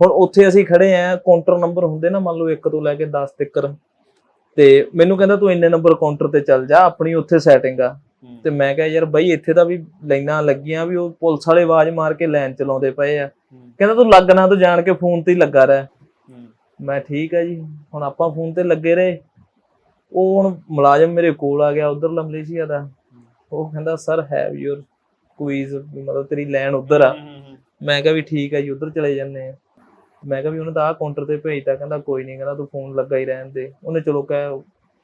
ਹੁਣ ਉੱਥੇ ਅਸੀਂ ਖੜੇ ਆ ਕਾਊਂਟਰ ਨੰਬਰ ਹੁੰਦੇ ਨਾ ਮੰਨ ਲਓ 1 ਤੋਂ ਲੈ ਕੇ 10 ਤੱਕ ਤੇ ਮੈਨੂੰ ਕਹਿੰਦਾ ਤੂੰ ਇੰਨੇ ਨੰਬਰ ਕਾਊਂਟਰ ਤੇ ਚੱਲ ਜਾ ਆਪਣੀ ਉੱਥੇ ਸੈਟਿੰਗ ਆ। ਤੇ ਮੈਂ ਕਿਹਾ ਯਾਰ ਬਈ ਇੱਥੇ ਤਾਂ ਵੀ ਲਾਈਨਾਂ ਲੱਗੀਆਂ ਵੀ ਉਹ ਪੁਲਿਸ ਵਾਲੇ ਆਵਾਜ਼ ਮਾਰ ਕੇ ਲਾਈਨ ਚਲਾਉਂਦੇ ਪਏ ਆ। ਕਹਿੰਦਾ ਤੂੰ ਲੱਗਣਾ ਤੂੰ ਜਾਣ ਕੇ ਫੋਨ ਤੇ ਹੀ ਲੱਗਾ ਰਹਿ। ਮੈਂ ਠੀਕ ਆ ਜੀ ਹੁਣ ਆਪਾਂ ਫੋਨ ਤੇ ਲੱਗੇ ਰਹੇ ਉਹ ਹੁਣ ਮੁਲਾਜ਼ਮ ਮੇਰੇ ਕੋਲ ਆ ਗਿਆ ਉਧਰ ਮਲੇਸ਼ੀਆ ਦਾ ਉਹ ਕਹਿੰਦਾ ਸਰ ਹੈਵ ਯੂਰ ਕੁਇਜ਼ ਮਤਲਬ ਤੇਰੀ ਲਾਈਨ ਉਧਰ ਆ। ਮੈਂ ਕਿਹਾ ਵੀ ਠੀਕ ਆ ਜੀ ਉਧਰ ਚਲੇ ਜਾਂਦੇ ਆ। ਮੈਂ ਕਿਹਾ ਵੀ ਉਹਨੇ ਤਾਂ ਆਹ ਕਾਊਂਟਰ ਤੇ ਭੇਜਤਾ ਕਹਿੰਦਾ ਕੋਈ ਨਹੀਂ ਕਹਿੰਦਾ ਤੂੰ ਫੋਨ ਲੱਗਾ ਹੀ ਰਹਿਣ ਦੇ। ਉਹਨੇ ਚਲੋ ਕਹਿ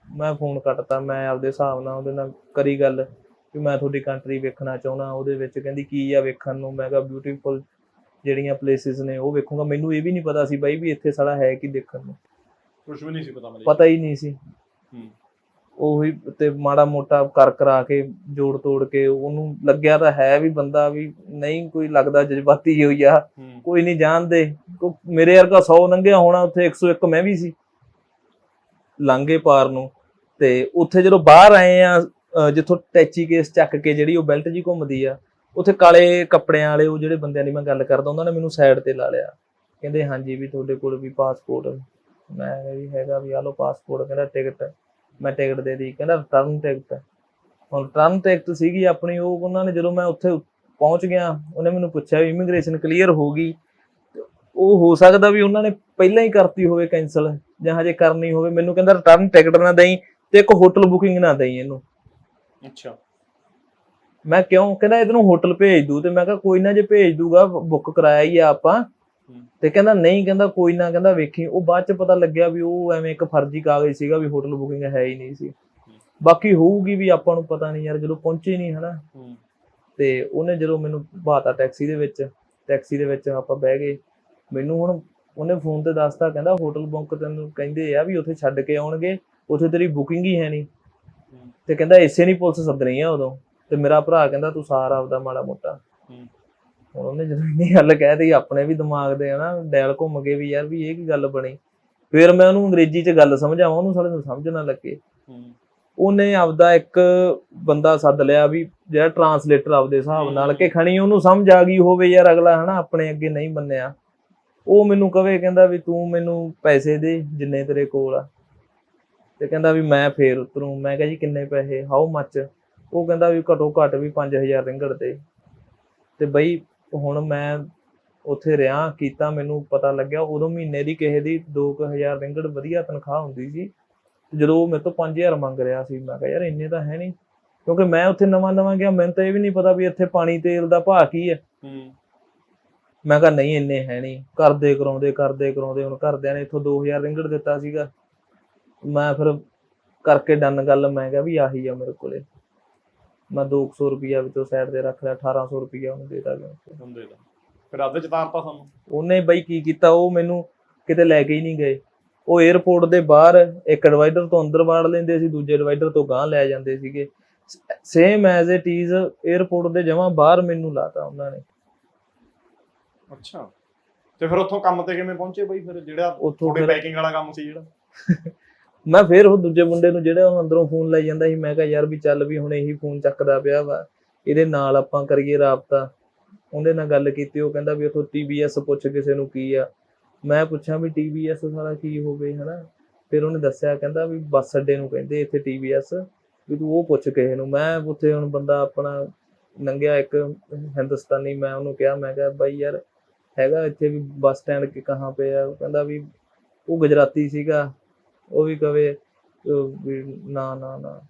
ਮੈਂ ਫੋਨ ਕੱਟਤਾ ਮੈਂ ਆਪਦੇ ਹਿਸਾਬ ਨਾਲ ਉਹਦੇ ਨਾਲ ਕਰੀ ਗੱਲ ਵੀ ਮੈਂ ਤੁਹਾਡੀ ਕੰਟਰੀ ਵੇਖਣਾ ਚਾਹੁੰਦਾ ਉਹਦੇ ਵਿੱਚ ਕਹਿੰਦੀ ਕੀ ਆ ਵੇਖਣ ਨੂੰ। ਮੈਂ ਕਿਹਾ ਬਿਊਟੀਫੁਲ ਜਿਹੜੀਆਂ ਪਲੇਸਿਸ ਨੇ ਉਹ ਵੇਖੂੰਗਾ। ਮੈਨੂੰ ਇਹ ਵੀ ਨਹੀਂ ਪਤਾ ਸੀ ਬਾਈ ਵੀ ਇੱਥੇ ਸਾਲਾ ਹੈ ਕੀ ਦੇਖਣ ਨੂੰ। ਕੁਝ ਵੀ ਨਹੀਂ ਸੀ ਪਤਾ ਮੈਨੂੰ। ਪਤਾ ਹੀ ਨਹੀਂ ਸੀ। ਉਹੀ ਤੇ ਮਾੜਾ ਮੋਟਾ ਕਰ ਕਰਾ ਕੇ ਜੋੜ ਤੋੜ ਕੇ ਉਹਨੂੰ ਲੱਗਿਆ ਤਾਂ ਹੈ ਵੀ ਬੰਦਾ ਵੀ ਨਹੀਂ ਕੋਈ ਲੱਗਦਾ ਜਜ਼ਬਾਤੀ ਹੋਈ ਆ। ਕੋਈ ਨਹੀਂ ਜਾਣਦੇ। ਮੇਰੇ ਵਰਗਾ 100 ਲੰਘਿਆ ਹੋਣਾ ਉੱਥੇ 101 ਮੈਂ ਵੀ ਸੀ। ਲਾਂਗੇ ਪਾਰ ਨੂੰ। ਤੇ ਉੱਥੇ ਜਦੋਂ ਬਾਹਰ ਆਏ ਆ ਜਿੱਥੋਂ ਟੈਚੀ ਕੇਸ ਚੱਕ ਕੇ ਜਿਹੜੀ ਉਹ ਬੈਲਟ ਜੀ ਘੁੰਮਦੀ ਆ ਉੱਥੇ ਕਾਲੇ ਕੱਪੜਿਆਂ ਵਾਲੇ ਉਹ ਜਿਹੜੇ ਬੰਦਿਆਂ ਦੀ ਮੈਂ ਗੱਲ ਕਰਦਾ ਉਹਨਾਂ ਨੇ ਮੈਨੂੰ ਸਾਈਡ ਤੇ ਲਾ ਲਿਆ। ਕਹਿੰਦੇ ਹਾਂਜੀ ਵੀ ਤੁਹਾਡੇ ਕੋਲ ਵੀ ਪਾਸਪੋਰਟ ਮੈਂ ਵੀ ਹੈਗਾ ਵੀ ਆ ਲਓ ਪਾਸਪੋਰਟ ਕਹਿੰਦਾ ਟਿਕਟ ਮੈਂ ਟਿਕਟ ਦੇ ਦੀ ਕਹਿੰਦਾ ਰਿਟਰਨ ਟਿਕਟ। ਹੁਣ ਰਿਟਰਨ ਟਿਕਟ ਸੀਗੀ ਆਪਣੀ ਉਹ ਉਹਨਾਂ ਨੇ ਜਦੋਂ ਮੈਂ ਉੱਥੇ ਪਹੁੰਚ ਗਿਆ ਉਹਨੇ ਮੈਨੂੰ ਪੁੱਛਿਆ ਵੀ ਇਮੀਗ੍ਰੇਸ਼ਨ ਕਲੀਅਰ ਹੋ ਗਈ। ਉਹ ਹੋ ਸਕਦਾ ਵੀ ਉਹਨਾਂ ਨੇ ਪਹਿਲਾਂ ਹੀ ਕਰਤੀ ਹੋਵੇ ਕੈਨਸਲ ਜਾਂ ਹਜੇ ਕਰਨੀ ਹੋਵੇ। ਮੈਨੂੰ ਕਹਿੰਦਾ ਰਿਟਰਨ ਟਿਕਟ ਨਾ ਦੇਈ ਤੇ ਇੱਕ ਹੋਟਲ ਬੁਕਿੰਗ ਨਾ ਦੇਈ ਇਹਨੂੰ। ਅੱਛਾ। ਮੈਂ ਕਿਉਂ? ਕਹਿੰਦਾ ਇਹਨੂੰ ਹੋਟਲ ਭੇਜ ਦੂ ਤੇ ਮੈਂ ਕਿਹਾ ਕੋਈ ਨਾ ਜੇ ਭੇਜ ਦੂਗਾ ਬੁੱਕ ਕਰਾਇਆ ਹੀ ਆ ਆਪਾਂ। ਤੇ ਕਹਿੰਦਾ ਨਹੀਂ, ਕਹਿੰਦਾ ਕੋਈ ਨਾ, ਕਹਿੰਦਾ ਵੇਖੀ, ਉਹ ਬਾਅਦ ਚ ਪਤਾ ਲੱਗਿਆ ਵੀ ਉਹ ਐਵੇਂ ਇੱਕ ਫਰਜ਼ੀ ਕਾਗਜ਼ ਸੀਗਾ ਵੀ ਹੋਟਲ ਬੁਕਿੰਗ ਹੈ ਹੀ ਨਹੀਂ ਸੀ। ਬਾਕੀ ਹੋਊਗੀ ਵੀ ਆਪਾਂ ਨੂੰ ਪਤਾ ਨਹੀਂ ਯਾਰ, ਜਦੋਂ ਪਹੁੰਚੇ ਨਹੀਂ ਹਨਾ। ਤੇ ਉਹਨੇ ਜਦੋਂ ਮੈਨੂੰ ਬਾਤਾ ਟੈਕਸੀ ਦੇ ਵਿੱਚ, ਟੈਕਸੀ ਦੇ ਵਿੱਚ ਆਪਾਂ ਬਹਿ ਗਏ। ਮੈਨੂੰ ਹੁਣ ਉਹਨੇ ਫੋਨ ਤੇ ਦੱਸਤਾ, ਕਹਿੰਦਾ ਹੋਟਲ ਬੁੱਕ ਤੈਨੂੰ ਕਹਿੰਦੇ ਆ ਵੀ ਉੱਥੇ ਛੱਡ ਕੇ ਆਉਣਗੇ, ਉੱਥੇ ਤੇਰੀ ਬੁਕਿੰਗ ਹੀ ਹੈ ਨਹੀਂ। ਤੇ ਕਹਿੰਦਾ ਇਸੇ ਨਹੀਂ ਪੁਲਿਸ ਸੱਦਣੀ ਆ ਉਦੋਂ। ਤੇ ਮੇਰਾ ਭਰਾ ਕਹਿੰਦਾ ਤੂੰ ਸਾਰ ਆਪਦਾ ਮਾੜਾ ਮੋਟਾ। ਹੁਣ ਉਹਨੇ ਜਦੋਂ ਇੰਨੀ ਗੱਲ ਕਹਿਤੀ ਆਪਣੇ ਵੀ ਦਿਮਾਗ ਦੇ ਹਨਾ ਡੈਲ ਘੁੰਮ ਗਏ ਵੀ ਯਾਰ ਵੀ ਇਹ ਕੀ ਗੱਲ ਬਣੀ। ਫਿਰ ਮੈਂ ਉਹਨੂੰ ਅੰਗਰੇਜ਼ੀ 'ਚ ਗੱਲ ਸਮਝਾਵਾਂ ਉਹਨੂੰ ਸਾਲੇ ਨੂੰ ਸਮਝ ਨਾ ਲੱਗੇ। ਹੂੰ ਉਹਨੇ ਆਪਦਾ ਇੱਕ ਬੰਦਾ ਸੱਦ ਲਿਆ ਵੀ ਜਿਹੜਾ ਟਰਾਂਸਲੇਟਰ ਆਪਦੇ ਹਿਸਾਬ ਨਾਲ ਕਿ ਖਣੀ ਉਹਨੂੰ ਸਮਝ ਆ ਗਈ ਹੋਵੇ ਯਾਰ ਅਗਲਾ ਹਨਾ ਆਪਣੇ ਅੱਗੇ ਨਹੀਂ ਮੰਨਿਆ। ਉਹ ਮੈਨੂੰ ਕਵੇ ਕਹਿੰਦਾ ਵੀ ਤੂੰ ਮੈਨੂੰ ਪੈਸੇ ਦੇ ਜਿੰਨੇ ਤੇਰੇ ਕੋਲ ਆ। ਤੇ ਕਹਿੰਦਾ ਵੀ ਮੈਂ ਫੇਰ ਉਤਰੂ। ਮੈਂ ਕਿਹਾ ਜੀ ਕਿੰਨੇ ਪੈਸੇ? ਹਾਊ ਮੱਚ ਉਹ ਕਹਿੰਦਾ ਵੀ ਘਟੋ ਘੱਟ ਵੀ 5000 ਰਿੰਗੜ ਦੇ। ਤੇ ਬਈ ਹੁਣ ਮੈਂ ਉੱਥੇ ਰਿਆਂ ਕੀਤਾ ਮੈਨੂੰ ਪਤਾ ਲੱਗਿਆ ਉਦੋਂ ਮਹੀਨੇ ਦੀ ਕਿਸੇ ਦੀ 2000 ਰਿੰਗੜ ਵਧੀਆ ਤਨਖਾਹ ਹੁੰਦੀ ਸੀ। ਜਦੋਂ ਉਹ ਮੇਰੇ ਤੋਂ 5000 ਮੰਗ ਰਿਹਾ ਸੀ ਮੈਂ ਕਿਹਾ ਯਾਰ ਇੰਨੇ ਤਾਂ ਹੈ ਨਹੀਂ। ਕਿਉਂਕਿ ਮੈਂ ਉੱਥੇ ਨਵਾਂ ਨਵਾਂ ਗਿਆ ਮੈਨੂੰ ਤਾਂ ਇਹ ਵੀ ਨਹੀਂ ਪਤਾ ਵੀ ਇੱਥੇ ਪਾਣੀ ਤੇਲ ਦਾ ਭਾਅ ਕੀ ਹੈ। ਹੂੰ। ਮੈਂ ਕਿਹਾ ਨਹੀਂ ਇੰਨੇ ਹੈ ਨਹੀਂ। ਕਰਦੇ ਕਰਾਉਂਦੇ ਕਰਦੇ ਕਰਾਉਂਦੇ ਹੁਣ ਘਰਦਿਆਂ ਨੇ ਇੱਥੋਂ 2000 ਰਿੰਗੜ ਦਿੱਤਾ ਸੀਗਾ। ਮੈਂ ਫਿਰ ਕਰਕੇ ਡਨ ਗੱਲ ਮੈਂ ਕਿਹਾ ਵੀ ਆਹੀ ਆ ਮੇਰੇ ਕੋਲੇ। ਮੈਂ 200 ਰੁਪਿਆ ਵਿੱਚੋਂ ਸਾਈਡ ਤੇ ਰੱਖ ਲਿਆ 1800 ਰੁਪਿਆ ਉਹਨੂੰ ਦੇ ਗਿਆ ਫਿਰ ਅੱਧ ਚ ਤਾਰਤਾ ਸਾਨੂੰ ਉਹਨੇ? ਬਈ ਕੀ ਕੀਤਾ ਉਹ ਮੈਨੂੰ ਕਿਤੇ ਲੈ ਕੇ ਹੀ ਨਹੀਂ ਗਏ। ਉਹ 에어ਪੋਰਟ ਦੇ ਬਾਹਰ ਇੱਕ ਡਿਵਾਈਡਰ ਤੋਂ ਅੰਦਰ ਵਾੜ ਲੈਂਦੇ ਸੀ ਦੂਜੇ ਡਿਵਾਈਡਰ ਤੋਂ ਗਾਂ ਲੈ ਜਾਂਦੇ ਸੀਗੇ। Same as it is airport ਦੇ ਜਮਾਂ ਬਾਹਰ ਮੈਨੂੰ ਲਾਤਾ ਉਹਨਾਂ ਨੇ। ਅੱਛਾ। ਤੇ ਫਿਰ ਉੱਥੋਂ ਕੰਮ ਤੇ ਕਿਵੇਂ ਪਹੁੰਚੇ ਬਈ ਫਿਰ? ਜਿਹੜਾ ਉੱਥੋਂ ਪੈਕਿੰਗ ਵਾਲਾ ਕੰਮ ਸੀ ਜਿਹੜਾ? ਮੈਂ ਫੇਰ ਉਹ ਦੂਜੇ ਮੁੰਡੇ ਨੂੰ ਜਿਹੜਾ ਉਹ ਅੰਦਰੋਂ ਫੋਨ ਲਾਈ ਜਾਂਦਾ ਸੀ, ਮੈਂ ਕਿਹਾ ਯਾਰ ਵੀ ਚੱਲ ਵੀ ਹੁਣ ਇਹੀ ਫੋਨ ਚੱਕਦਾ ਪਿਆ ਵਾ, ਇਹਦੇ ਨਾਲ ਆਪਾਂ ਕਰੀਏ ਰਾਬਤਾ। ਉਹਦੇ ਨਾਲ ਗੱਲ ਕੀਤੀ, ਉਹ ਕਹਿੰਦਾ ਵੀ ਉਥੋਂ ਟੀਬੀਐਸ ਪੁੱਛ ਕਿਸੇ ਨੂੰ ਕੀ ਆ। ਮੈਂ ਪੁੱਛਿਆ ਵੀ ਟੀਬੀਐਸ ਸਾਰਾ ਕੀ ਹੋਵੇ, ਹਨਾ? ਫਿਰ ਉਹਨੇ ਦੱਸਿਆ, ਕਹਿੰਦਾ ਵੀ ਬੱਸ ਅੱਡੇ ਨੂੰ ਕਹਿੰਦੇ ਇੱਥੇ ਟੀਬੀਐਸ ਵੀ ਤੂੰ ਉਹ ਪੁੱਛ ਕਿਸੇ ਨੂੰ। ਮੈਂ ਉੱਥੇ ਹੁਣ ਬੰਦਾ ਆਪਣਾ ਲੰਘਿਆ ਇੱਕ ਹਿੰਦੁਸਤਾਨੀ, ਮੈਂ ਉਹਨੂੰ ਕਿਹਾ, ਮੈਂ ਕਿਹਾ ਬਾਈ ਯਾਰ ਹੈਗਾ ਇੱਥੇ ਵੀ ਬੱਸ ਸਟੈਂਡ ਕਿ ਕਹਾਂ ਪੇ ਆ ਉਹ ਕਹਿੰਦਾ ਵੀ ਉਹ ਗੁਜਰਾਤੀ ਸੀਗਾ। ਉਹ ਵੀ ਕਵੇ ਵੀ ਨਾ ਨਾ ਨਾ।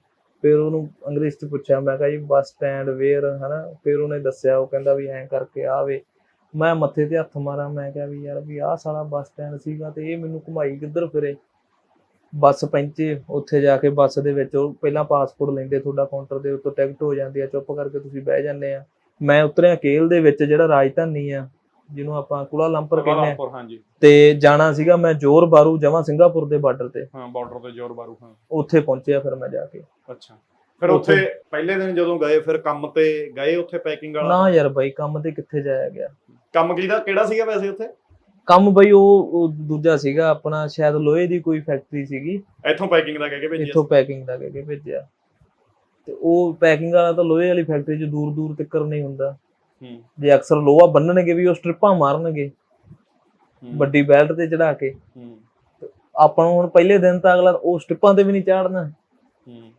ਫਿਰ ਉਹਨੂੰ ਅੰਗਰੇਜ਼ੀ ਚ ਪੁੱਛਿਆ, ਮੈਂ ਕਿਹਾ ਜੀ ਬੱਸ ਸਟੈਂਡ ਵੇਅਰ ਹਨਾ। ਫਿਰ ਉਹਨੇ ਦੱਸਿਆ, ਉਹ ਕਹਿੰਦਾ ਵੀ ਐਂ ਕਰਕੇ ਆਵੇ। ਮੈਂ ਮੱਥੇ ਤੇ ਹੱਥ ਮਾਰਾਂ, ਮੈਂ ਕਿਹਾ ਵੀ ਯਾਰ ਵੀ ਆਹ ਸਾਲਾ ਬੱਸ ਸਟੈਂਡ ਸੀਗਾ ਤੇ ਇਹ ਮੈਨੂੰ ਘੁਮਾਈ ਕਿੱਧਰ ਫਿਰੇ? ਬੱਸ ਪਹੁੰਚੇ, ਉੱਥੇ ਜਾ ਕੇ ਬੱਸ ਦੇ ਵਿੱਚ ਉਹ ਪਹਿਲਾਂ ਪਾਸਪੋਰਟ ਲੈਂਦੇ, ਤੁਹਾਡਾ ਕਾਊਂਟਰ ਦੇ ਉੱਤੇ ਟਿਕਟ ਹੋ ਜਾਂਦੀ ਆ, ਚੁੱਪ ਕਰਕੇ ਤੁਸੀਂ ਬਹਿ ਜਾਂਦੇ ਆ। ਮੈਂ ਉਤਰਿਆ, ਕੇਲ ਦੇ ਵਿੱਚ, ਜਿਹੜਾ ਰਾਜਧਾਨੀ ਆ ਜਿਹਨੂੰ ਆਪਾਂ ਕੁਲਾ ਲੰਪਰ ਕਹਿੰਦੇ ਆ। ਤੇ ਜਾਣਾ ਸੀਗਾ ਮੈਂ ਜੋਰ ਬਾਰੂ ਜਮਾ ਸਿੰਗਾਪੁਰ ਦੇ ਬਾਰਡਰ ਤੇ। ਹਾਂ ਬਾਰਡਰ ਤੇ ਜ਼ੋਰ ਬਾਰੂ ਹਾਂ। ਉੱਥੇ ਪਹੁੰਚਿਆ ਫਿਰ ਮੈਂ ਜਾ ਕੇ। ਅੱਛਾ। ਫਿਰ ਉੱਥੇ ਪਹਿਲੇ ਦਿਨ ਜਦੋਂ ਗਏ ਫਿਰ ਕੰਮ ਤੇ ਗਏ ਉੱਥੇ ਪੈਕਿੰਗ ਵਾਲਾ? ਨਾ ਯਾਰ ਬਾਈ ਕੰਮ ਤੇ ਕਿੱਥੇ ਜਾਇਆ ਗਿਆ? ਕੰਮ ਕਿਹਦਾ ਕਿਹੜਾ ਸੀਗਾ ਵੈਸੇ ਉੱਥੇ? ਕੰਮ ਬਈ ਉਹ ਦੂਜਾ ਸੀਗਾ ਆਪਣਾ ਸ਼ਾਇਦ ਲੋਹੇ ਦੀ ਕੋਈ ਫੈਕਟਰੀ ਸੀਗੀ। ਇੱਥੋਂ ਪੈਕਿੰਗ ਦਾ ਕਹਿ ਕੇ ਭੇਜਿਆ ਇੱਥੋਂ ਪੈਕਿੰਗ ਦਾ ਕਹਿ ਕੇ ਭੇਜਿਆ। ਤੇ ਉਹ ਪੈਕਿੰਗ ਵਾਲਾ ਤਾਂ ਲੋਹੇ ਵਾਲੀ ਫੈਕਟਰੀ 'ਚ ਦੂਰ ਦੂਰ ਤੱਕ ਨਹੀਂ ਹੁੰਦਾ। ਜੇ ਅਕਸਰ ਲੋਹਾ ਬੰਨਣਗੇ ਵੀ ਉਹ ਸਟ੍ਰਿਪਾਂ ਮਾਰਨਗੇ। ਵੱਡੀ ਬੈਲਟ ਤੇ ਚੜਾ ਕੇ। ਹੂੰ। ਆਪਾਂ ਨੂੰ ਹੁਣ ਪਹਿਲੇ ਦਿਨ ਤਾਂ ਅਗਲਾ ਉਹ ਸਟ੍ਰਿਪਾਂ ਤੇ ਵੀ ਨਹੀਂ ਚਾੜਨਾ। ਹੂੰ।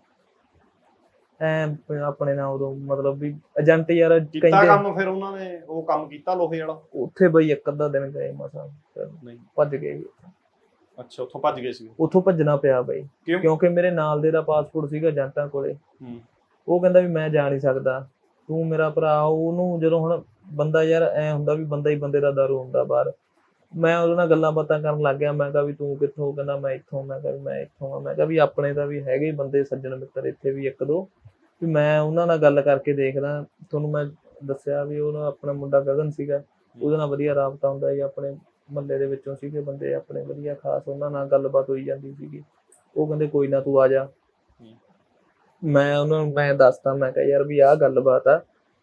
ਐ ਆਪਣੇ ਨਾਲ ਉਦੋਂ ਮਤਲਬ ਵੀ ਏਜੰਟ ਯਾਰ ਕੀਤਾ ਕਹਿੰਦੇ ਕੰਮ ਫਿਰ ਉਹਨਾਂ ਨੇ ਉਹ ਕੰਮ ਕੀਤਾ ਲੋਹੇ ਵਾਲਾ? ਉੱਥੇ ਬਈ ਇੱਕ ਅੱਧਾ ਦਿਨ ਗਏ ਮਸਾਂ। ਨਹੀਂ। ਭੱਜ ਗਏ ਅੱਛਾ ਉੱਥੋਂ ਭੱਜ ਗਏ ਸੀ ਉੱਥੋਂ ਭੱਜਣਾ ਪਿਆ ਬਈ। ਕਿਉਂ? ਕਿਉਂਕਿ ਮੇਰੇ ਨਾਲ ਦੇ ਦਾ ਪਾਸਪੋਰਟ ਸੀਗਾ ਏਜੰਟਾਂ ਕੋਲੇ। ਹੂੰ। ਉਹ ਕਹਿੰਦਾ ਵੀ ਮੈਂ ਜਾ ਨਹੀਂ ਸਕਦਾ। ਤੂੰ ਮੇਰਾ ਭਰਾ, ਉਹਨੂੰ ਜਦੋਂ ਹੁਣ ਬੰਦਾ ਯਾਰ ਐ ਹੁੰਦਾ ਵੀ ਬੰਦਾ ਹੀ ਬੰਦੇ ਦਾ ਦਾਰੂ ਹੁੰਦਾ ਬਾਹਰ, ਮੈਂ ਉਹਦੇ ਨਾਲ ਗੱਲਾਂ ਬਾਤਾਂ ਕਰਨ ਲੱਗ ਗਿਆ, ਮੈਂ ਕਿਹਾ ਵੀ ਤੂੰ ਕਿੱਥੋਂ, ਕਹਿੰਦਾ ਮੈਂ ਇੱਥੋਂ, ਮੈਂ ਕਿਹਾ ਵੀ ਮੈਂ ਇੱਥੋਂ ਆ ਮੈਂ ਕਿਹਾ ਵੀ ਆਪਣੇ ਤਾਂ ਵੀ ਹੈਗੇ ਬੰਦੇ, ਸੱਜਣ ਮਿੱਤਰ ਇੱਥੇ ਵੀ ਇੱਕ ਦੋ, ਵੀ ਮੈਂ ਉਹਨਾਂ ਨਾਲ ਗੱਲ ਕਰਕੇ ਦੇਖਦਾ, ਤੁਹਾਨੂੰ ਮੈਂ ਦੱਸਿਆ ਵੀ ਉਹਨਾਂ ਆਪਣਾ ਮੁੰਡਾ ਗਗਨ ਸੀਗਾ, ਉਹਦੇ ਨਾਲ ਵਧੀਆ ਰਾਬਤਾ ਹੁੰਦਾ ਜੀ ਆਪਣੇ ਮਹੱਲੇ ਦੇ ਵਿੱਚੋਂ ਸੀਗੇ ਬੰਦੇ, ਆਪਣੇ ਵਧੀਆ ਖਾਸ ਉਹਨਾਂ ਨਾਲ ਗੱਲਬਾਤ ਹੋਈ ਜਾਂਦੀ ਸੀਗੀ, ਉਹ ਕਹਿੰਦੇ ਕੋਈ ਨਾ ਤੂੰ ਆ ਜਾ ਮੈਂ ਉਹਨਾਂ ਨੂੰ ਮੈਂ ਦੱਸਤਾ ਮੈਂ ਕਿਹਾ ਯਾਰ ਵੀ ਆਹ ਗੱਲਬਾਤ ਆ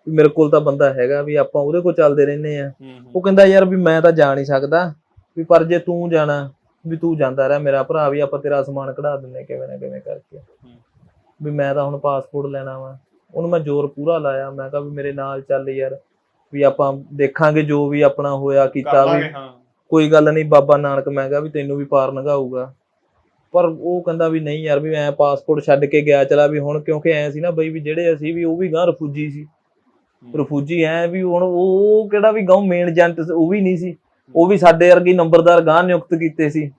ਵੀ ਮੇਰੇ ਕੋਲ ਤਾਂ ਬੰਦਾ ਹੈਗਾ ਵੀ ਆਪਾਂ ਉਹਦੇ ਕੋਲ ਚੱਲਦੇ ਰਹਿੰਦੇ ਆ। ਉਹ ਕਹਿੰਦਾ ਯਾਰ ਵੀ ਮੈਂ ਤਾਂ ਜਾ ਨਹੀਂ ਸਕਦਾ ਵੀ ਪਰ ਜੇ ਤੂੰ ਜਾਣਾ ਵੀ ਤੂੰ ਜਾਂਦਾ ਰਹਿ ਮੇਰਾ ਭਰਾ ਵੀ ਆਪਾਂ ਤੇਰਾ ਸਮਾਨ ਕਢਾ ਦਿੰਨੇ ਕਿਵੇਂ ਨਾ ਕਿਵੇਂ ਕਰਕੇ। ਵੀ ਮੈਂ ਤਾਂ ਹੁਣ ਪਾਸਪੋਰਟ ਲੈਣਾ ਵਾ। ਉਹਨੂੰ ਮੈਂ ਜ਼ੋਰ ਪੂਰਾ ਲਾਇਆ ਮੈਂ ਕਿਹਾ ਵੀ ਮੇਰੇ ਨਾਲ ਚੱਲ ਯਾਰ ਵੀ ਆਪਾਂ ਦੇਖਾਂਗੇ ਜੋ ਵੀ ਆਪਣਾ ਹੋਇਆ ਕੀਤਾ ਵੀ ਕੋਈ ਗੱਲ ਨਹੀਂ ਬਾਬਾ ਨਾਨਕ ਮੈਂ ਕਿਹਾ ਵੀ ਤੈਨੂੰ ਵੀ ਪਾਰ ਲੰਘਾਊਗਾ ਪਰ ਉਹ ਕਹਿੰਦਾ ਵੀ ਨਹੀਂ ਯਾਰ ਵੀ ਮੈਂ ਪਾਸਪੋਰਟ ਛੱਡ ਕੇ ਗਿਆ ਚਲਾ ਵੀ ਹੁਣ ਕਿਉਂਕਿ ਐ ਸੀ ਨਾ ਬਈ ਵੀ ਜਿਹੜੇ ਅਸੀਂ ਵੀ ਉਹ ਵੀ ਗਾਂ ਰਫੂਜੀ ਸੀ। ਰਫੂਜੀ ਐ ਵੀ ਹੁਣ ਉਹ ਕਿਹੜਾ ਵੀ ਗਾਂ ਮੇਨ ਏਜੰਟ ਉਹ ਵੀ ਨਹੀਂ ਸੀ। ਉਹ ਵੀ ਸਾਡੇ ਵਰਗੀ ਨੰਬਰਦਾਰ ਗਾਂ ਨਿਯੁਕਤ ਕੀਤੇ ਸੀ।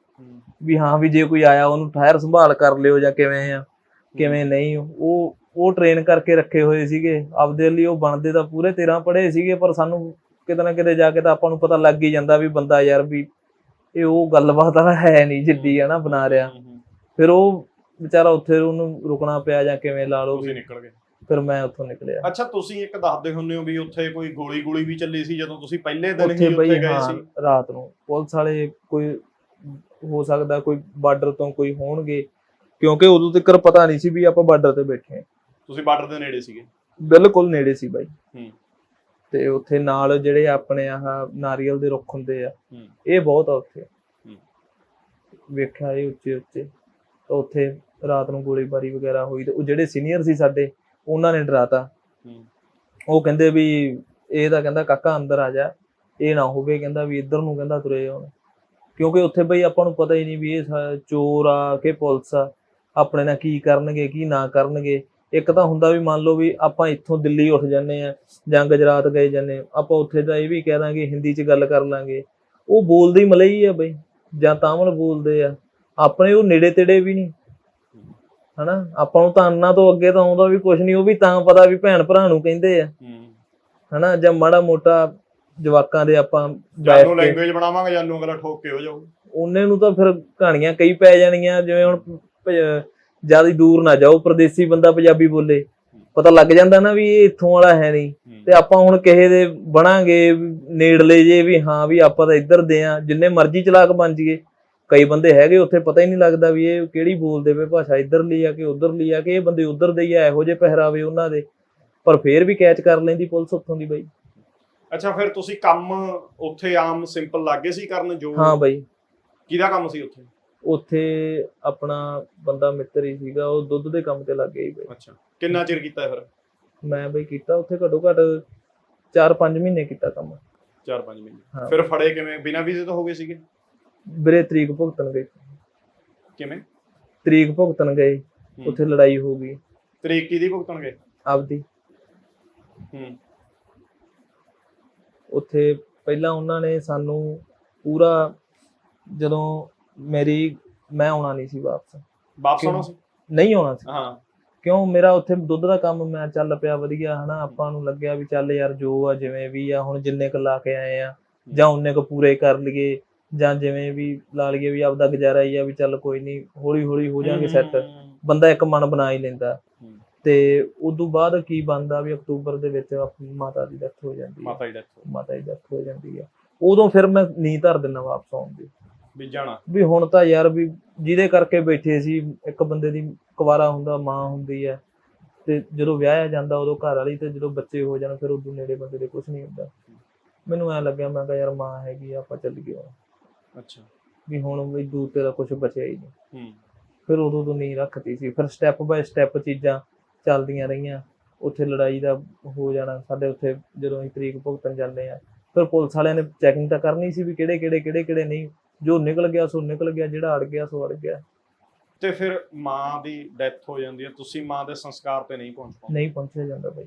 ਵੀ ਹਾਂ ਵੀ ਜੇ ਕੋਈ ਆਇਆ ਉਹਨੂੰ ਠਹਿਰ ਸੰਭਾਲ ਕਰ ਲਿਓ ਜਾਂ ਕਿਵੇਂ ਆ ਕਿਵੇਂ ਨਹੀਂ ਉਹ ਉਹ ਟ੍ਰੇਨ ਕਰਕੇ ਰੱਖੇ ਹੋਏ ਸੀਗੇ। ਆਪਦੇ ਲਈ ਉਹ ਬਣਦੇ ਤਾਂ ਪੂਰੇ 13 ਪੜ੍ਹੇ ਸੀਗੇ ਪਰ ਸਾਨੂੰ ਕਿਤੇ ਨਾ ਕਿਤੇ ਜਾ ਕੇ ਤਾਂ ਆਪਾਂ ਨੂੰ ਪਤਾ ਲੱਗ ਹੀ ਜਾਂਦਾ ਵੀ ਬੰਦਾ ਯਾਰ ਵੀ ਇਹ ਉਹ ਗੱਲਬਾਤ ਆ ਹੈ ਨਹੀਂ ਜਿੱਡੀ ਆ ਨਾ ਬਣਾ ਰਿਹਾ। ਫਿਰ ਉਹ ਵਿਚਾਰਾ ਉੱਥੇ ਉਹਨੂੰ ਰੁਕਣਾ ਪਿਆ ਜਾਂ ਕਿਵੇਂ ਲਾ ਲਓ ਤੁਸੀਂ ਨਿਕਲ ਗਏ। ਫਿਰ ਮੈਂ ਉੱਥੋਂ ਨਿਕਲਿਆ। ਅੱਛਾ ਤੁਸੀਂ ਇੱਕ ਦੱਸਦੇ ਹੁੰਦੇ ਹੋ ਵੀ ਉੱਥੇ ਕੋਈ ਗੋਲੀ ਗੋਲੀ ਵੀ ਚੱਲੀ ਸੀ ਜਦੋਂ ਤੁਸੀਂ ਪਹਿਲੇ ਦਿਨ ਹੀ ਉੱਥੇ ਗਏ ਹਾਂ ਸੀ? ਰਾਤ ਨੂੰ। ਪੁਲਿਸ ਵਾਲੇ ਕੋਈ ਹੋ ਸਕਦਾ ਕੋਈ ਬਾਰਡਰ ਤੋਂ ਕੋਈ ਹੋਣਗੇ ਕਿਉਂਕਿ ਉਦੋਂ ਤੱਕ ਪਤਾ ਨਹੀਂ ਸੀ ਵੀ ਆਪਾਂ ਬਾਰਡਰ ਤੇ ਬੈਠੇ ਹਾਂ। ਤੁਸੀਂ ਬਾਰਡਰ ਦੇ ਨੇੜੇ ਸੀਗੇ? ਬਿਲਕੁਲ ਨੇੜੇ ਸੀ ਬਾਈ। ਹੂੰ। ਤੇ ਉੱਥੇ ਨਾਲ ਜਿਹੜੇ ਆਪਣੇ ਆਹ ਨਾਰੀਅਲ ਦੇ ਰੁੱਖ ਹੁੰਦੇ ਆ। ਇਹ ਬਹੁਤ ਆ ਉੱਥੇ। ਵੇਖਿਆ ਇਹ ਉੱਚੇ ਉੱਚੇ ਤਾਂ ਉੱਥੇ ਰਾਤ ਨੂੰ ਗੋਲੀਬਾਰੀ ਵਗੈਰਾ ਹੋਈ ਤੇ ਉਹ ਜਿਹੜੇ ਸੀਨੀਅਰ ਸੀ ਸਾਡੇ ਉਹਨਾਂ ਨੇ ਡਰਾਤਾ। ਉਹ ਕਹਿੰਦੇ ਵੀ ਇਹ ਤਾਂ ਕਹਿੰਦਾ ਕਾਕਾ ਅੰਦਰ ਆ ਜਾ ਇਹ ਨਾ ਹੋਵੇ ਕਹਿੰਦਾ ਵੀ ਇੱਧਰ ਨੂੰ ਕਹਿੰਦਾ ਤੁਰੇ ਆਉਣ ਕਿਉਂਕਿ ਉੱਥੇ ਬਈ ਆਪਾਂ ਨੂੰ ਪਤਾ ਹੀ ਨਹੀਂ ਵੀ ਇਹ ਚੋਰ ਆ ਕਿ ਪੁਲਿਸ ਆ ਆਪਣੇ ਨਾਲ ਕੀ ਕਰਨਗੇ ਕੀ ਨਾ ਕਰਨਗੇ ਇੱਕ ਤਾਂ ਹੁੰਦਾ ਵੀ ਮੰਨ ਲਓ ਵੀ ਆਪਾਂ ਇੱਥੋਂ ਦਿੱਲੀ ਉੱਠ ਜਾਂਦੇ ਆ ਜਾਂ ਗੁਜਰਾਤ ਗਏ ਜਾਂਦੇ ਆ, ਆਪਾਂ ਉੱਥੇ ਤਾਂ ਇਹ ਵੀ ਕਹਿ ਦਾਂਗੇ ਹਿੰਦੀ 'ਚ ਗੱਲ ਕਰ ਲਾਂਗੇ। ਉਹ ਬੋਲਦੇ ਹੀ ਮਲਈ ਆ ਬਈ ਜਾਂ ਤਾਮਲ ਬੋਲਦੇ ਆ। ਆਪਣੇ ਉਹ ਨੇੜੇ ਤੇੜੇ ਵੀ ਨਹੀਂ। ਹਨਾ? ਆਪਾਂ ਨੂੰ ਤਾਂ ਅੰਨਾ ਤੋਂ ਅੱਗੇ ਤਾਂ ਆਉਂਦਾ ਵੀ ਕੁਝ ਨਹੀਂ ਉਹ ਵੀ ਤਾਂ ਪਤਾ ਵੀ ਭੈਣ ਭਰਾ ਨੂੰ ਕਹਿੰਦੇ ਆ। ਹਨਾ? ਜਾਂ ਮਾੜਾ ਮੋਟਾ ਜਵਾਕਾਂ ਦੇ ਆਪਾਂ ਜਾਨੂੰ ਲੈਂਗੁਏਜ ਬਣਾਵਾਂਗੇ ਜਾਨੂੰ ਅਗਲਾ ਠੋਕ ਕੇ ਹੋ ਜਾਊ। ਉਹਨੇ ਨੂੰ ਤਾਂ ਫਿਰ ਕਹਾਣੀਆਂ ਕਈ ਪੈ ਜਾਣਗੀਆਂ ਜਿਵੇਂ ਹੁਣ ਜ਼ਿਆਦਾ ਦੂਰ ਨਾ ਜਾਓ ਪ੍ਰਦੇਸੀ ਬੰਦਾ ਪੰਜਾਬੀ ਬੋਲੇ। ਪਤਾ ਲੱਗ ਜਾਂਦਾ ਨਾ ਵੀ ਇਹ ਇੱਥੋਂ ਵਾਲਾ ਹੈ ਨਹੀਂ। ਤੇ ਆਪਾਂ ਹੁਣ ਕਿਸੇ ਦੇ ਬਣਾਂਗੇ ਨੇੜਲੇ ਜੇ ਵੀ ਹਾਂ ਵੀ ਆਪਾਂ ਤਾਂ ਇੱਧਰ ਦੇ ਆ ਜਿੰਨੇ ਮਰਜ਼ੀ ਚਲਾਕ ਬਣ ਜਾਈਏ। ਕਈ ਬੰਦੇ ਹੈਗੇ ਉੱਥੇ ਪਤਾ ਹੀ ਨਹੀਂ ਲੱਗਦਾ ਵੀ ਇਹ ਕਿਹੜੀ ਬੋਲਦੇ ਵੇ ਭਾਸ਼ਾ ਇੱਧਰਲੀ ਆ ਕਿ ਉੱਧਰਲੀ ਆ ਕਿ ਇਹ ਬੰਦੇ ਉੱਧਰ ਦੇ ਹੀ ਆ ਇਹੋ ਜਿਹੇ ਪਹਿਰਾਵੇ ਉਹਨਾਂ ਦੇ। ਪਰ ਫੇਰ ਵੀ ਕੈਚ ਕਰ ਲੈਂਦੀ ਪੁਲਿਸ ਉੱਥੋਂ ਦੀ ਬਈ। ਅੱਛਾ ਫਿਰ ਤੁਸੀਂ ਕੰਮ ਉੱਥੇ ਆਮ ਸਿੰਪਲ ਲੱਗੇ ਸੀ ਕਰਨ ਜੋ ਹਾਂ ਬਈ। ਕਿਹਦਾ ਕੰਮ ਸੀ ਉੱਥੇ? ਉੱਥੇ ਆਪਣਾ ਬੰਦਾ ਮਿੱਤਰ ਹੀ ਸੀਗਾ ਉਹ ਦੁੱਧ ਦੇ ਕੰਮ ਤੇ ਲੱਗ ਗਿਆ ਸੀ ਬਈ। ਅੱਛਾ। ਕਿੰਨਾ ਚਿਰ ਕੀਤਾ ਫਿਰ? ਮੈਂ ਬਈ ਕੀਤਾ ਉੱਥੇ ਘੱਟੋ ਘੱਟ 4-5 ਮਹੀਨੇ ਕੀਤਾ ਕੰਮ। 4-5 ਮਹੀਨੇ। ਹਾਂ। ਫਿਰ ਫੜੇ ਕਿਵੇਂ? ਬਿਨਾਂ ਵੀਜ਼ੇ ਤੋਂ ਹੋ ਗਏ ਸੀਗੇ? ਵੀਰੇ ਤਰੀਕ ਭੁਗਤਣ ਗਏ। ਕਿਵੇਂ? ਤਰੀਕ ਭੁਗਤਣ ਗਏ ਉੱਥੇ ਲੜਾਈ ਹੋ ਗਈ। ਤਰੀਕ ਕਿਹਦੀ ਭੁਗਤਣਗੇ ਆਪਦੀ। ਹੂੰ। ਉੱਥੇ ਪਹਿਲਾਂ ਉਹਨਾਂ ਨੇ ਸਾਨੂੰ ਪੂਰਾ ਜਦੋਂ ਮੇਰੀ ਮੈਂ ਆਉਣਾ ਨਹੀਂ ਸੀ ਵਾਪਸ। ਵਾਪਸ? ਆਉਣਾ ਸੀ? ਨਹੀਂ ਆਉਣਾ ਸੀ। ਹਾਂ। ਕਿਉਂ? ਮੇਰਾ ਉੱਥੇ ਦੁੱਧ ਦਾ ਕੰਮ ਮੈਂ ਚੱਲ ਪਿਆ ਵਧੀਆ ਹਨਾ? ਆਪਾਂ ਨੂੰ ਲੱਗਿਆ ਵੀ ਚੱਲ ਯਾਰ ਜੋ ਆ ਜਿਵੇਂ ਵੀ ਆ ਹੁਣ ਜਿੰਨੇ ਕੁ ਲਾ ਕੇ ਆਏ ਆ ਜਾਂ ਉਹਨੇ ਕੁ ਪੂਰੇ ਕਰ ਲਈਏ ਜਾਂ ਜਿਵੇਂ ਵੀ ਲਾ ਲਈਏ ਵੀ ਆਪਦਾ ਗੁਜ਼ਾਰਾ ਹੀ ਆ ਵੀ ਚੱਲ ਕੋਈ ਨਹੀਂ ਹੌਲੀ ਹੌਲੀ ਹੋ ਜਾਾਂਗੇ ਸੈੱਟ। ਬੰਦਾ ਇੱਕ ਮਨ ਬਣਾ ਹੀ ਲੈਂਦਾ। ਤੇ ਉਦੋਂ ਬਾਅਦ ਕੀ ਬਣਦਾ ਵੀ ਅਕਤੂਬਰ ਦੇ ਵਿੱਚ ਆਪਣੀ ਮਾਤਾ ਦੀ ਡੈਥ ਹੋ ਜਾਂਦੀ ਹੈ ਮਾਤਾ ਜੀ ਡੈਥ ਮਾਤਾ ਦੀ ਡੈਥ ਹੋ ਜਾਂਦੀ ਹੈ ਉਦੋਂ ਫਿਰ ਮੈਂ ਨੀ ਧਰ ਦਿੰਦਾ ਵਾਪਸ ਆਉਣ ਦੀ। ਵੀ ਜਾਣਾ। ਵੀ ਹੁਣ ਤਾਂ ਯਾਰ ਵੀ ਜਿਹਦੇ ਕਰਕੇ ਬੈਠੇ ਸੀ ਇੱਕ ਬੰਦੇ ਦੀ ਕੁਵਾਰਾ ਹੁੰਦਾ ਮਾਂ ਹੁੰਦੀ ਹੈ ਤੇ ਜਦੋਂ ਵਿਆਹਿਆ ਜਾਂਦਾ ਉਦੋਂ ਘਰ ਵਾਲੀ ਤੇ ਜਦੋਂ ਬੱਚੇ ਹੋ ਜਾਣ ਫਿਰ ਉਦੋਂ ਨੇੜੇ ਬੰਦੇ ਦੇ ਕੁਝ ਨਹੀਂ ਹੁੰਦਾ। ਮੈਨੂੰ ਐ ਲੱਗਿਆ ਮੈਂ ਕਿਹਾ ਯਾਰ ਮਾਂ ਹੈਗੀ ਆ, ਆਪਾਂ ਚੱਲ ਗਏ। ਅੱਛਾ। ਵੀ ਹੁਣ ਵੀ ਦੂਰ ਤੇ ਦਾ ਕੁਝ ਬਚਿਆ ਹੀ ਨਹੀਂ। ਹੂੰ। ਫਿਰ ਉਦੋਂ ਤੋਂ ਨਹੀਂ ਰੱਖਤੀ ਸੀ। ਫਿਰ ਸਟੈਪ ਬਾਏ ਸਟੈਪ ਚੀਜ਼ਾਂ ਚੱਲਦੀਆਂ ਰਹੀਆਂ। ਉੱਥੇ ਲੜਾਈ ਦਾ ਹੋ ਜਾਣਾ ਸਾਡੇ ਉੱਥੇ ਜਦੋਂ ਅਸੀਂ ਤਰੀਕ ਭੁਗਤਣ ਜਾਂਦੇ ਆ। ਫਿਰ ਪੁਲਿਸ ਵਾਲਿਆਂ ਨੇ ਚੈਕਿੰਗ ਤਾਂ ਕਰਨੀ ਸੀ ਵੀ ਕਿਹੜੇ ਕਿਹੜੇ ਕਿਹੜੇ ਕਿਹੜੇ ਨਹੀਂ। ਜੋ ਨਿਕਲ ਗਿਆ ਸੋ ਨਿਕਲ ਗਿਆ ਜਿਹੜਾ ਅੜ ਗਿਆ ਸੋ ਅੜ ਗਿਆ। ਤੇ ਫਿਰ ਮਾਂ ਦੀ ਡੈਥ ਹੋ ਜਾਂਦੀ ਹੈ। ਤੁਸੀਂ ਮਾਂ ਦੇ ਸੰਸਕਾਰ ਤੇ ਨਹੀਂ ਪਹੁੰਚ ਪਾਉਂਦੇ ਨਹੀਂ ਪਹੁੰਚਿਆ ਜਾਂਦਾ ਬਈ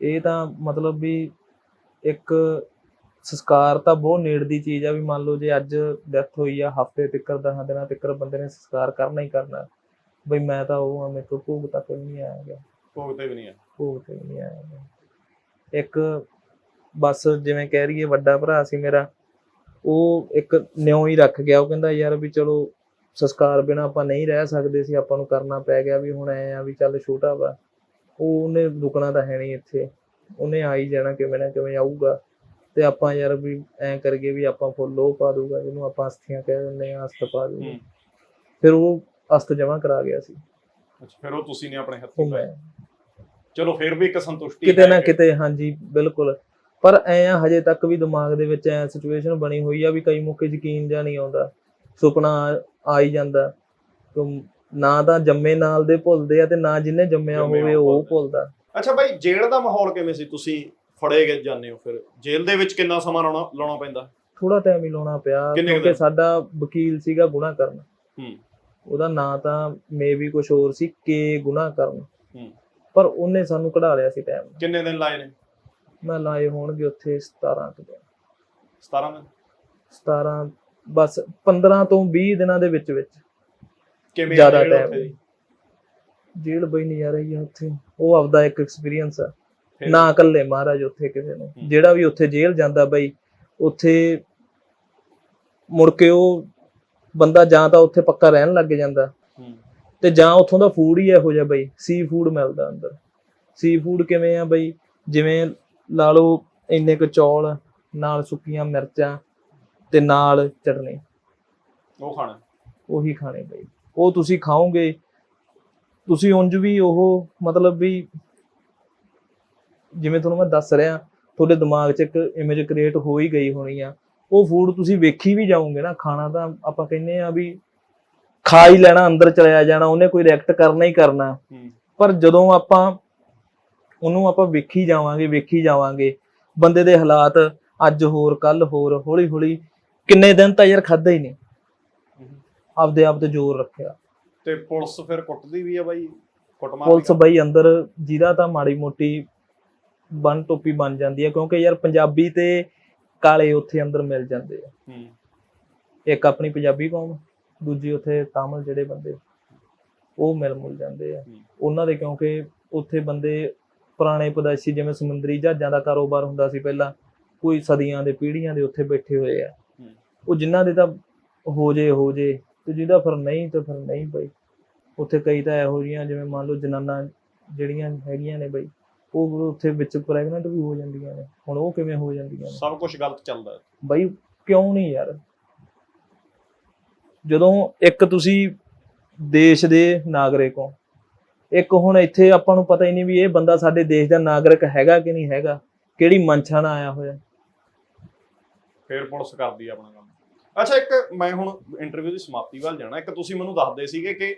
ਇਹ ਤਾਂ ਮਤਲਬ ਵੀ ਇੱਕ ਸੰਸਕਾਰ ਤਾਂ ਬਹੁਤ ਨੇੜ ਦੀ ਚੀਜ਼ ਆ ਵੀ ਮੰਨ ਲਓ ਜੇ ਅੱਜ ਡੈਥ ਹੋਈ ਆ ਹਫ਼ਤੇ ਤੱਕ ਦਸਾਂ ਦਿਨਾਂ ਤੱਕ ਬੰਦੇ ਨੇ ਸੰਸਕਾਰ ਕਰਨਾ ਹੀ ਕਰਨਾ। ਬਈ ਮੈਂ ਤਾਂ ਉਹ ਆ ਮੇਰੇ ਤੋਂ ਭੋਗ ਤੱਕ ਨਹੀਂ ਆਇਆ ਗਿਆ ਭੋਗਤੇ ਵੀ ਨਹੀਂ ਆ ਭੋਗ ਤੇ ਵੀ ਨਹੀਂ ਆਇਆ ਇੱਕ ਬਸ ਜਿਵੇਂ ਕਹਿ ਰਹੀਏ ਵੱਡਾ ਭਰਾ ਸੀ ਮੇਰਾ ਉਹ ਇੱਕ ਨਿਉ ਹੀ ਰੱਖ ਗਿਆ। ਉਹ ਕਹਿੰਦਾ ਯਾਰ ਵੀ ਚਲੋ ਸੰਸਕਾਰ ਬਿਨਾ ਆਪਾਂ ਨਹੀਂ ਰਹਿ ਸਕਦੇ ਸੀ ਆਪਾਂ ਨੂੰ ਕਰਨਾ ਪੈ ਗਿਆ ਵੀ ਹੁਣ ਐ ਆ ਵੀ ਚੱਲ ਛੋਟਾ ਵਾ। ਉਹ ਉਹਨੇ ਰੁਕਣਾ ਤਾਂ ਹੈ ਨਹੀਂ ਇੱਥੇ। ਉਹਨੇ ਆਈ ਜਾਣਾ ਕਿਵੇਂ ਨਾ ਕਿਵੇਂ ਆਊਗਾ। ਤੇ ਆਪਾਂ ਯਾਰ ਵੀ ਐ ਕਰਗੇ ਵੀ ਆਪਾਂ ਫੁੱਲ ਲੋਹ ਪਾ ਦੂਗਾ ਇਹਨੂੰ ਆਪਾਂ ਅਸਥੀਆਂ ਕਹਿ ਦਿੰਦੇ ਆ ਅਸਤ ਪਾ ਦੂਗਾ। ਫਿਰ ਉਹ ਅਸਤ ਜਮਾ ਕਰਾ ਗਿਆ ਸੀ। ਅੱਛਾ ਫਿਰ ਉਹ ਤੁਸੀਂ ਨੇ ਆਪਣੇ ਉਹ ਹੱਥੀਂ ਪਾਇਆ। ਚਲੋ ਫਿਰ ਵੀ ਇੱਕ ਸੰਤੁਸ਼ਟੀ ਕਿਤੇ ਨਾ ਕਿਤੇ ਹਾਂਜੀ ਬਿਲਕੁਲ। ਪਰ ਐ ਆ ਹਜੇ ਤੱਕ ਵੀ ਦਿਮਾਗ ਦੇ ਵਿੱਚ ਐ ਸਿਚੁਏਸ਼ਨ ਬਣੀ ਹੋਈ ਆ ਵੀ ਕਈ ਮੌਕੇ ਯਕੀਨ ਜਾਂ ਨਹੀਂ ਆਉਂਦਾ। ਸੁਪਨਾ ਆ- ਹੀ ਜਾਂਦਾ। ਨਾ ਤਾਂ ਜੰਮੇ ਨਾਲ ਦੇ ਭੁੱਲਦੇ ਆ ਤੇ ਨਾ ਜਿੰਨੇ ਜੰਮਿਆ ਹੋਵੇ ਉਹ ਭੁੱਲਦਾ। ਅੱਛਾ ਬਾਈ ਜੇਲ੍ਹ ਦਾ ਮਾਹੌਲ ਕਿਵੇਂ ਸੀ? ਤੁਸੀਂ ਫੜੇ ਗਏ ਜਾਂਦੇ ਹੋ ਫਿਰ। ਜੇਲ੍ਹ ਦੇ ਵਿੱਚ ਕਿੰਨਾ ਸਮਾਂ ਲਾਉਣਾ ਲਾਉਣਾ ਪੈਂਦਾ? ਥੋੜਾ ਟਾਈਮ ਹੀ ਲਾਉਣਾ ਪਿਆ ਕਿਉਂਕਿ? ਸਾਡਾ ਵਕੀਲ ਸੀਗਾ ਗੁਨਾ ਕਰਨ। ਹੂੰ। ਉਹਦਾ ਨਾਂ ਤਾਂ ਮੇ ਵੀ ਕੁਝ ਹੋਰ ਸੀ ਕੇ ਗੁਨਾ ਕਰਨ। ਹੂੰ। ਪਰ ਉਹਨੇ ਸਾਨੂੰ ਕਢਾ ਲਿਆ ਸੀ ਟਾਈਮ ਕਿੰਨੇ ਦਿਨ ਲਾਏ ਨੇ? ਮੈਂ ਲਾਏ ਹੋਣਗੇ ਉੱਥੇ 17 ਕੁ ਦਿਨ। 17 ਦਿਨ? 17 ਬਸ 15 ਤੋਂ 20 ਦਿਨਾਂ ਦੇ ਵਿੱਚ ਵਿੱਚ। ਕਿਵੇਂ ਜ਼ਿਆਦਾ ਦੀ? ਜੇਲ੍ਹ ਬਈ ਨਜ਼ਾਰਾ ਹੀ ਆ ਉੱਥੇ। ਉਹ ਆਪਦਾ ਇੱਕ ਐਕਸਪੀਰੀਅੰਸ ਆ? ਨਾ ਇਕੱਲੇ ਮਹਾਰਾਜ ਉੱਥੇ ਕਿਸੇ ਨੂੰ। ਜਿਹੜਾ ਵੀ ਉੱਥੇ ਜੇਲ੍ਹ ਜਾਂਦਾ ਬਈ ਉੱਥੇ ਮੁੜ ਕੇ ਉਹ ਬੰਦਾ ਜਾਂ ਤਾਂ ਉੱਥੇ ਪੱਕਾ ਰਹਿਣ ਲੱਗ ਜਾਂਦਾ। ਤੇ ਜਾਂ ਉੱਥੋਂ ਦਾ ਫੂਡ ਹੀ ਇਹੋ ਜਿਹਾ ਬਈ ਸੀ ਫੂਡ ਮਿਲਦਾ ਅੰਦਰ। ਸੀ ਫੂਡ ਕਿਵੇਂ ਆ ਬਈ ਜਿਵੇਂ ਲਾ ਲਓ ਇੰਨੇ ਕੁ ਚੌਲ ਨਾਲ ਸੁੱਕੀਆਂ ਮਿਰਚਾਂ ਤੇ ਨਾਲ ਚਟਨੀ। ਉਹ ਖਾਣਾ। ਉਹੀ ਖਾਣੇ ਬਈ। ਉਹ ਤੁਸੀਂ ਖਾਓਗੇ ਤੁਸੀਂ ਉਂਝ ਵੀ ਉਹ ਮਤਲਬ ਵੀ ਜਿਵੇਂ ਤੁਹਾਨੂੰ ਮੈਂ ਦੱਸ ਰਿਹਾ ਤੁਹਾਡੇ ਦਿਮਾਗ 'ਚ ਇੱਕ ਇਮੇਜ ਕ੍ਰੀਏਟ ਹੋ ਹੀ ਗਈ ਹੋਣੀ ਆ। ਉਹ ਫੂਡ ਤੁਸੀਂ ਵੇਖੀ ਵੀ ਜਾਓਗੇ ਨਾ ਖਾਣਾ ਤਾਂ ਆਪਾਂ ਕਹਿੰਦੇ ਆ ਵੀ ਖਾ ਹੀ ਲੈਣਾ ਅੰਦਰ ਚਲਿਆ ਜਾਣਾ ਉਹਨੇ ਕੋਈ ਰਿਐਕਟ ਕਰਨਾ ਹੀ ਕਰਨਾ। ਪਰ ਜਦੋਂ ਆਪਾਂ ਉਹਨੂੰ ਆਪਾਂ ਵੇਖੀ ਜਾਵਾਂਗੇ ਵੇਖੀ ਜਾਵਾਂਗੇ। ਬੰਦੇ ਦੇ ਹਾਲਾਤ ਅੱਜ ਹੋਰ ਕੱਲ ਹੋਰ ਹੌਲੀ ਹੌਲੀ ਕਿੰਨੇ ਦਿਨ ਤਾਂ ਯਾਰ ਖਾਦਾ ਹੀ ਨਹੀਂ। ਆਪਦੇ ਆਪ ਤੇ ਜ਼ੋਰ ਰੱਖਿਆ। ਤੇ ਪੁਲਿਸ ਫਿਰ ਕੁੱਟਦੀ ਵੀ ਆ ਬਾਈ ਕੁੱਟਮਾਰ ਪੁਲਿਸ ਬਈ ਅੰਦਰ ਜਿਹਦਾ ਤਾਂ ਮਾੜੀ ਮੋਟੀ ਬਨ ਟੋਪੀ ਬਣ ਜਾਂਦੀ ਹੈ ਕਿਉਂਕਿ ਯਾਰ ਪੰਜਾਬੀ ਤੇ ਕਾਲੇ ਉੱਥੇ ਅੰਦਰ ਮਿਲ ਜਾਂਦੇ ਆ। ਇੱਕ ਆਪਣੀ ਪੰਜਾਬੀ ਕੌਮ ਦੂਜੀ ਉੱਥੇ ਤਾਮਿਲ ਜਿਹੜੇ ਬੰਦੇ ਉਹ ਮਿਲ ਮੁਲ ਜਾਂਦੇ ਆ। ਉਹਨਾਂ ਦੇ ਕਿਉਂਕਿ ਉੱਥੇ ਬੰਦੇ ਪੁਰਾਣੇ ਪਦੇਸੀ ਜਿਵੇਂ ਸਮੁੰਦਰੀ ਜਹਾਜ਼ਾਂ ਦਾ ਕਾਰੋਬਾਰ ਹੁੰਦਾ ਸੀ ਪਹਿਲਾਂ ਕੋਈ ਸਦੀਆਂ ਦੇ ਪੀੜ੍ਹੀਆਂ ਦੇ ਉੱਥੇ ਬੈਠੇ ਹੋਏ ਆ। ਉਹ ਜਿਨ੍ਹਾਂ ਦੇ ਤਾਂ ਹੋ ਜੇ ਹੋ ਜੇ ਤੇ ਜਿਹਦਾ ਫਿਰ ਨਹੀਂ ਤੇ ਫਿਰ ਨਹੀਂ ਬਈ। ਉੱਥੇ ਕਈ ਤਾਂ ਇਹੋ ਜਿਹੀਆਂ ਜਿਵੇਂ ਮੰਨ ਲਓ ਜਨਾਨਾ ਜਿਹੜੀਆਂ ਹੈਗੀਆਂ ਨੇ ਬਈ ਉਹ ਉੱਥੇ ਵਿੱਚ ਪ੍ਰੈਗਨੈਂਟ ਵੀ ਹੋ ਜਾਂਦੀਆਂ ਨੇ। ਹੁਣ ਉਹ ਕਿਵੇਂ ਹੋ ਜਾਂਦੀਆਂ ਨੇ? ਸਭ ਕੁਝ ਗਲਤ ਚੱਲਦਾ। ਬਈ ਕਿਉਂ ਨਹੀਂ ਯਾਰ? ਜਦੋਂ ਇੱਕ ਤੁਸੀਂ ਦੇਸ਼ ਦੇ ਨਾਗਰਿਕ ਹੋ ਇੱਕ ਹੁਣ ਇੱਥੇ ਆਪਾਂ ਨੂੰ ਪਤਾ ਹੀ ਨਹੀਂ ਵੀ ਇਹ ਬੰਦਾ ਸਾਡੇ ਦੇਸ਼ ਦਾ ਨਾਗਰਿਕ ਹੈਗਾ ਕਿ ਨਹੀਂ ਹੈਗਾ ਕਿਹੜੀ ਮਨਸ਼ਾ ਨਾਲ ਆਇਆ ਹੋਇਆ। ਫਿਰ ਪੁਲਿਸ ਕਰਦੀ ਆ ਆਪਣਾ ਕੰਮ। ਅੱਛਾ ਇੱਕ ਮੈਂ ਹੁਣ ਇੰਟਰਵਿਊ ਦੀ ਸਮਾਪਤੀ ਵੱਲ ਜਾਣਾ। ਇੱਕ ਤੁਸੀਂ ਮੈਨੂੰ ਦੱਸਦੇ ਸੀਗੇ ਕਿ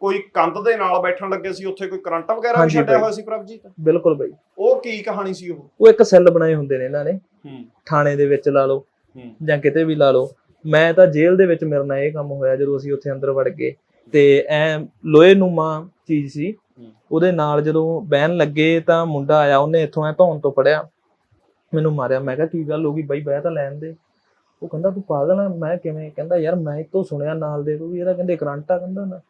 ਕੋਈ ਕੰਧ ਦੇ ਨਾਲ ਬੈਠਣ ਲੱਗੇ ਸੀ ਉੱਥੇ ਕੋਈ ਕਰੰਟ ਵਗੈਰਾ ਵੀ ਛੱਡਿਆ। ਹੋਇਆ ਸੀ ਪ੍ਰਭਜੀਤ? ਬਿਲਕੁਲ ਬਈ ਉਹ ਕੀ ਕਹਾਣੀ ਸੀ ਉਹ? ਉਹ ਇੱਕ ਸੈੱਲ ਬਣਾਏ ਹੁੰਦੇ ਨੇ ਇਹਨਾਂ ਨੇ। ਹੂੰ। ਥਾਣੇ ਦੇ ਵਿੱਚ ਲਾ ਲਓ ਹੂੰ। ਜਾਂ ਕਿਤੇ ਵੀ ਲਾ ਲਓ। ਮੈਂ ਤਾਂ ਜੇਲ੍ਹ ਦੇ ਵਿੱਚ ਮੇਰੇ ਨਾਲ ਇਹ ਕੰਮ ਹੋਇਆ ਜਦੋਂ ਅਸੀਂ ਉੱਥੇ ਅੰਦਰ ਵੜ ਗਏ। ਤੇ ਐ ਲੋਹੇ ਨੂਮਾ ਚੀਜ਼ ਸੀ। ਉਹਦੇ ਨਾਲ ਜਦੋਂ ਬਹਿਣ ਲੱਗੇ ਤਾਂ ਮੁੰਡਾ ਆਇਆ ਉਹਨੇ ਇੱਥੋਂ ਐ ਧੌਣ ਤੋਂ ਫੜਿਆ। ਮੈਨੂੰ ਮਾਰਿਆ। ਮੈਂ ਕਿਹਾ ਕੀ ਗੱਲ ਹੋ ਗਈ ਬਾਈ? ਬਹਿ ਤਾਂ ਲੈਣ ਦੇ। ਉਹ ਕਹਿੰਦਾ ਤੂੰ ਪਾਗਲ ਆ? ਮੈਂ ਕਿਵੇਂ? ਕਹਿੰਦਾ ਯਾਰ ਮੈਂ ਇਹ ਤੋਂ ਸੁਣਿਆ ਨਾਲ ਦੇ ਵੀ ਇਹਦਾ ਕਹਿੰਦੇ ਕਰੰਟ ਆ ਕਹਿੰਦਾ ਨਾ।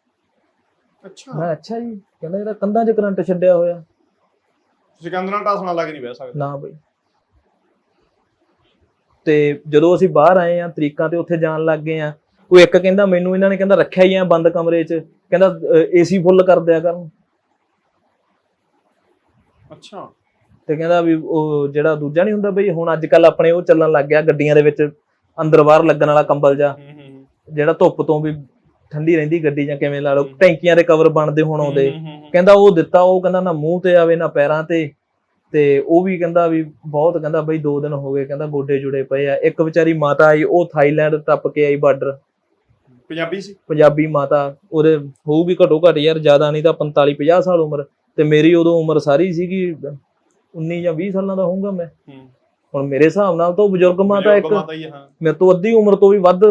ਅੱਛਾ। ਮੈਂ ਅੱਛਾ ਜੀ। ਕਹਿੰਦਾ ਇਹਦਾ ਕੰਧਾਂ 'ਚ ਕਰੰਟ ਛੱਡਿਆ ਹੋਇਆ। ਤੁਸੀਂ ਕੰਧ ਨਾਲ ਟਾਸਣਾ ਲੱਗ ਨਹੀਂ ਬਹਿ ਸਕਦੇ। ਨਾ ਬਈ। ਤੇ ਜਦੋਂ ਅਸੀਂ ਬਾਹਰ ਆਏ ਆ ਤਰੀਕਾਂ ਤੇ ਉੱਥੇ ਜਾਣ ਲੱਗ ਗਏ ਆ। ਉਹ ਇੱਕ ਕਹਿੰਦਾ ਮੈਨੂੰ ਇਹਨਾਂ ਨੇ ਕਹਿੰਦਾ ਰੱਖਿਆ ਹੀ ਆ ਬੰਦ ਕਮਰੇ 'ਚ। ਕਹਿੰਦਾ ਏਸੀ ਫੁੱਲ ਕਰ ਦਿਆ ਕਰਨ। ਅੱਛਾ। ਤੇ ਕਹਿੰਦਾ ਵੀ ਉਹ ਜਿਹੜਾ ਦੂਜਾ ਨਹੀਂ ਹੁੰਦਾ ਬਈ ਹੁਣ ਅੱਜ ਕੱਲ ਆਪਣੇ ਉਹ ਚੱਲਣ ਲੱਗ ਗਿਆ ਗੱਡੀਆਂ ਦੇ ਵਿੱਚ ਅੰਦਰ ਬਾਹਰ ਲੱਗਣ ਵਾਲਾ ਕੰਬਲ ਜਾ। ਜਿਹੜਾ ਧੁੱਪ ਤੋਂ ਵੀ ਠੰਡੀ ਰਹਿੰਦੀ ਗੱਡੀ ਜਾਂ ਕਿਵੇਂ ਲਾ ਲਓ ਟੈਂਕੀਆਂ ਦੇ ਕਵਰ ਬਣਦੇ ਹੁਣ ਆਉਂਦੇ। ਕਹਿੰਦਾ ਉਹ ਦਿੱਤਾ ਉਹ ਕਹਿੰਦਾ ਨਾ ਮੂੰਹ ਤੇ ਆਵੇ ਨਾ ਪੈਰਾਂ ਤੇ। ਤੇ ਉਹ ਵੀ ਕਹਿੰਦਾ ਵੀ ਬਹੁਤ ਕਹਿੰਦਾ ਬਈ 2 ਦਿਨ ਹੋ ਗਏ ਕਹਿੰਦਾ ਗੋਡੇ ਜੁੜੇ ਪਏ ਆ। ਇੱਕ ਵਿਚਾਰੀ ਮਾਤਾ ਆਈ ਉਹ ਥਾਈਲੈਂਡ ਟੱਪ ਕੇ ਆਈ ਬਾਰਡਰ। ਪੰਜਾਬੀ ਸੀ? ਪੰਜਾਬੀ ਮਾਤਾ ਉਹਦੇ ਹੋਊਗੀ ਘਟੋ ਘੱਟ ਯਾਰ ਜ਼ਿਆਦਾ ਨਹੀਂ ਤਾਂ 45 50 ਸਾਲ ਉਮਰ। ਤੇ ਮੇਰੀ ਉਦੋਂ ਉਮਰ ਸਾਰੀ ਸੀਗੀ 19 ਜਾਂ 20 ਸਾਲਾਂ ਦਾ ਹੋਊਗਾ ਮੈਂ। ਹੁਣ ਮੇਰੇ ਹਿਸਾਬ ਨਾਲ ਤਾਂ ਬਜ਼ੁਰਗ ਮਾਤਾ ਇੱਕ ਮੇਰੇ ਤੋਂ ਅੱਧੀ ਉਮਰ ਤੋਂ ਵੀ ਵੱਧ।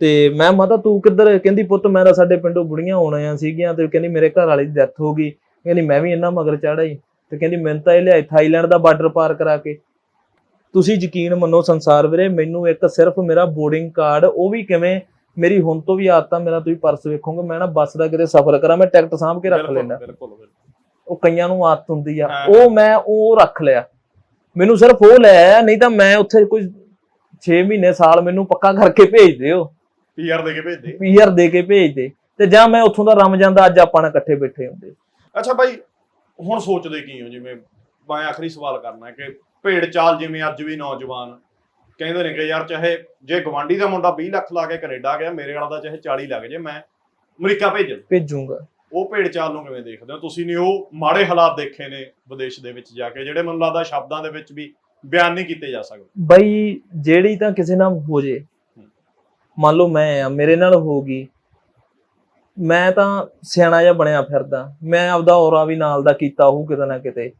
ਤੇ ਮੈਂ ਮਾਤਾ ਤੂੰ ਕਿੱਧਰ ਕਹਿੰਦੀ ਪੁੱਤ ਮੈਂ ਤਾਂ ਸਾਡੇ ਪਿੰਡੋਂ ਬੁੜੀਆਂ ਹੋਣੀਆਂ ਸੀਗੀਆਂ ਤੇ ਕਹਿੰਦੀ ਮੇਰੇ ਘਰ ਵਾਲੀ ਦੀ ਡੈਥ ਹੋ ਗਈ। ਕਹਿੰਦੀ ਮੈਂ ਵੀ ਇਹਨਾਂ ਮਗਰ ਚੜਾਈ ਤੇ ਕਹਿੰਦੀ ਮੈਨੂੰ ਤਾਂ ਇਹ ਲਿਆਈ ਥਾਈਲੈਂਡ ਦਾ ਬਾਰਡਰ ਪਾਰ ਕਰਾ ਕੇ। ਤੁਸੀਂ ਯਕੀਨ ਮੰਨੋ ਸੰਸਾਰ ਵੀਰੇ ਮੈਨੂੰ ਇੱਕ ਸਿਰਫ ਮੇਰਾ ਬੋਰਡਿੰਗ ਕਾਰਡ ਉਹ ਵੀ ਕਿਵੇਂ ਮੇਰੀ ਹੁਣ ਤੋਂ ਵੀ ਆਦਤ ਆ ਮੇਰਾ ਤੁਸੀਂ ਪਰਸ ਵੇਖੋਗੇ ਮੈਂ ਨਾ ਬੱਸ ਦਾ ਕਿਤੇ ਸਫ਼ਰ ਕਰਾਂ ਮੈਂ ਟਿਕਟ ਸਾਂਭ ਕੇ ਰੱਖ ਲੈਂਦਾ। ਬਿਲਕੁਲ। ਉਹ ਕਈਆਂ ਨੂੰ ਆਦਤ ਹੁੰਦੀ ਆ। ਉਹ ਮੈਂ ਉਹ ਰੱਖ ਲਿਆ। ਮੈਨੂੰ ਸਿਰਫ ਉਹ ਲੈ ਆਇਆ ਨਹੀਂ ਤਾਂ ਮੈਂ ਉੱਥੇ ਕੋਈ 6 ਮਹੀਨੇ ਸਾਲ ਮੈਨੂੰ ਪੱਕਾ ਕਰਕੇ ਭੇਜ ਦਿਓ। ਪੀਆਰ ਦੇ ਕੇ ਭੇਜਦੇ ਪੀਆਰ ਦੇ ਕੇ ਭੇਜ ਦੇ। ਤੇ ਜਾਂ ਮੈਂ ਉੱਥੋਂ ਦਾ ਰਮ ਜਾਂਦਾ ਅੱਜ ਆਪਾਂ ਨਾਲ ਇਕੱਠੇ ਬੈਠੇ ਹੁੰਦੇ। ਅੱਛਾ ਬਾਈ ਹੁਣ ਸੋਚਦੇ ਕੀ ਹੋ? ਜਿਵੇਂ ਮੈਂ ਆਖਰੀ ਸਵਾਲ ਕਰਨਾ ਹੈ ਕਿ ਭੇਡ ਚਾਲ ਜਿਵੇਂ ਅੱਜ ਵੀ ਨੌਜਵਾਨ ਕਹਿੰਦੇ ਨੇ ਕਿ ਯਾਰ ਚਾਹੇ ਜੇ ਗਵਾਂਢੀ ਦਾ ਮੁੰਡਾ 20 ਲੱਖ ਲਾ ਕੇ ਕੈਨੇਡਾ ਗਿਆ ਮੇਰੇ ਵਾਲਾ ਦਾ ਚਾਹੇ 40 ਲੱਗ ਜੇ ਮੈਂ ਅਮਰੀਕਾ ਭੇਜਣ ਭੇਜੂਗਾ। ਉਹ ਭੇਡ ਚਾਲ ਨੂੰ ਕਿਵੇਂ ਦੇਖਦੇ ਹੋ? ਤੁਸੀਂ ਨੇ ਉਹ ਮਾੜੇ ਹਾਲਾਤ ਦੇਖੇ ਨੇ ਵਿਦੇਸ਼ ਦੇ ਵਿੱਚ ਜਾ ਕੇ ਜਿਹੜੇ ਮੈਨੂੰ ਲੱਗਦਾ ਸ਼ਬਦਾਂ ਦੇ ਵਿੱਚ ਵੀ ਬਿਆਨ ਨਹੀਂ ਕੀਤੇ ਜਾ ਸਕਦੇ। ਬਈ ਜਿਹੜੀ ਤਾਂ ਕਿਸੇ ਨਾਲ ਹੋ ਜੇ ਮੰਨ ਲਓ ਮੈਂ ਆ ਮੇਰੇ ਨਾਲ ਹੋ ਗਈ ਮੈਂ ਤਾਂ ਸਿਆਣਾ ਜਿਹਾ ਬਣਿਆ ਫਿਰਦਾ ਮੈਂ ਆਪਦਾ ਔਰਾ ਵੀ ਨਾਲ ਦਾ ਕੀਤਾ ਹੋਊ ਕਿਤੇ ਨਾ ਕਿਤੇ।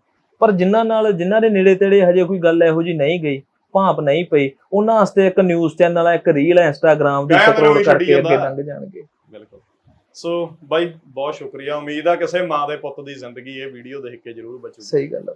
ਪਰ ਜਿਨ੍ਹਾਂ ਨਾਲ ਜਿਨ੍ਹਾਂ ਦੇ ਨੇੜੇ ਤੇੜੇ ਹਜੇ ਕੋਈ ਗੱਲ ਇਹੋ ਜੀ ਨਹੀਂ ਗਈ ਭਾਂਪ ਨਹੀਂ ਪਈ ਉਹਨਾਂ ਵਾਸਤੇ ਇੱਕ ਨਿਊਜ਼ ਚੈਨਲ ਹੈ ਇੱਕ ਰੀਲ ਹੈ ਇੰਸਟਾਗ੍ਰਾਮ ਦੀ ਛੱਡੀ ਕਰਕੇ ਅੱਗੇ। ਲੰਘ ਜਾਣਗੇ। ਬਿਲਕੁਲ। ਸੋ ਬਾਈ ਬਹੁਤ ਸ਼ੁਕਰੀਆ। ਉਮੀਦ ਆ ਕਿਸੇ ਮਾਂ ਦੇ ਪੁੱਤ ਦੀ ਜ਼ਿੰਦਗੀ ਇਹ ਵੀਡੀਓ ਦੇਖ ਕੇ ਜ਼ਰੂਰ ਬਚੂਗੀ। ਸਹੀ ਗੱਲ ਹੈ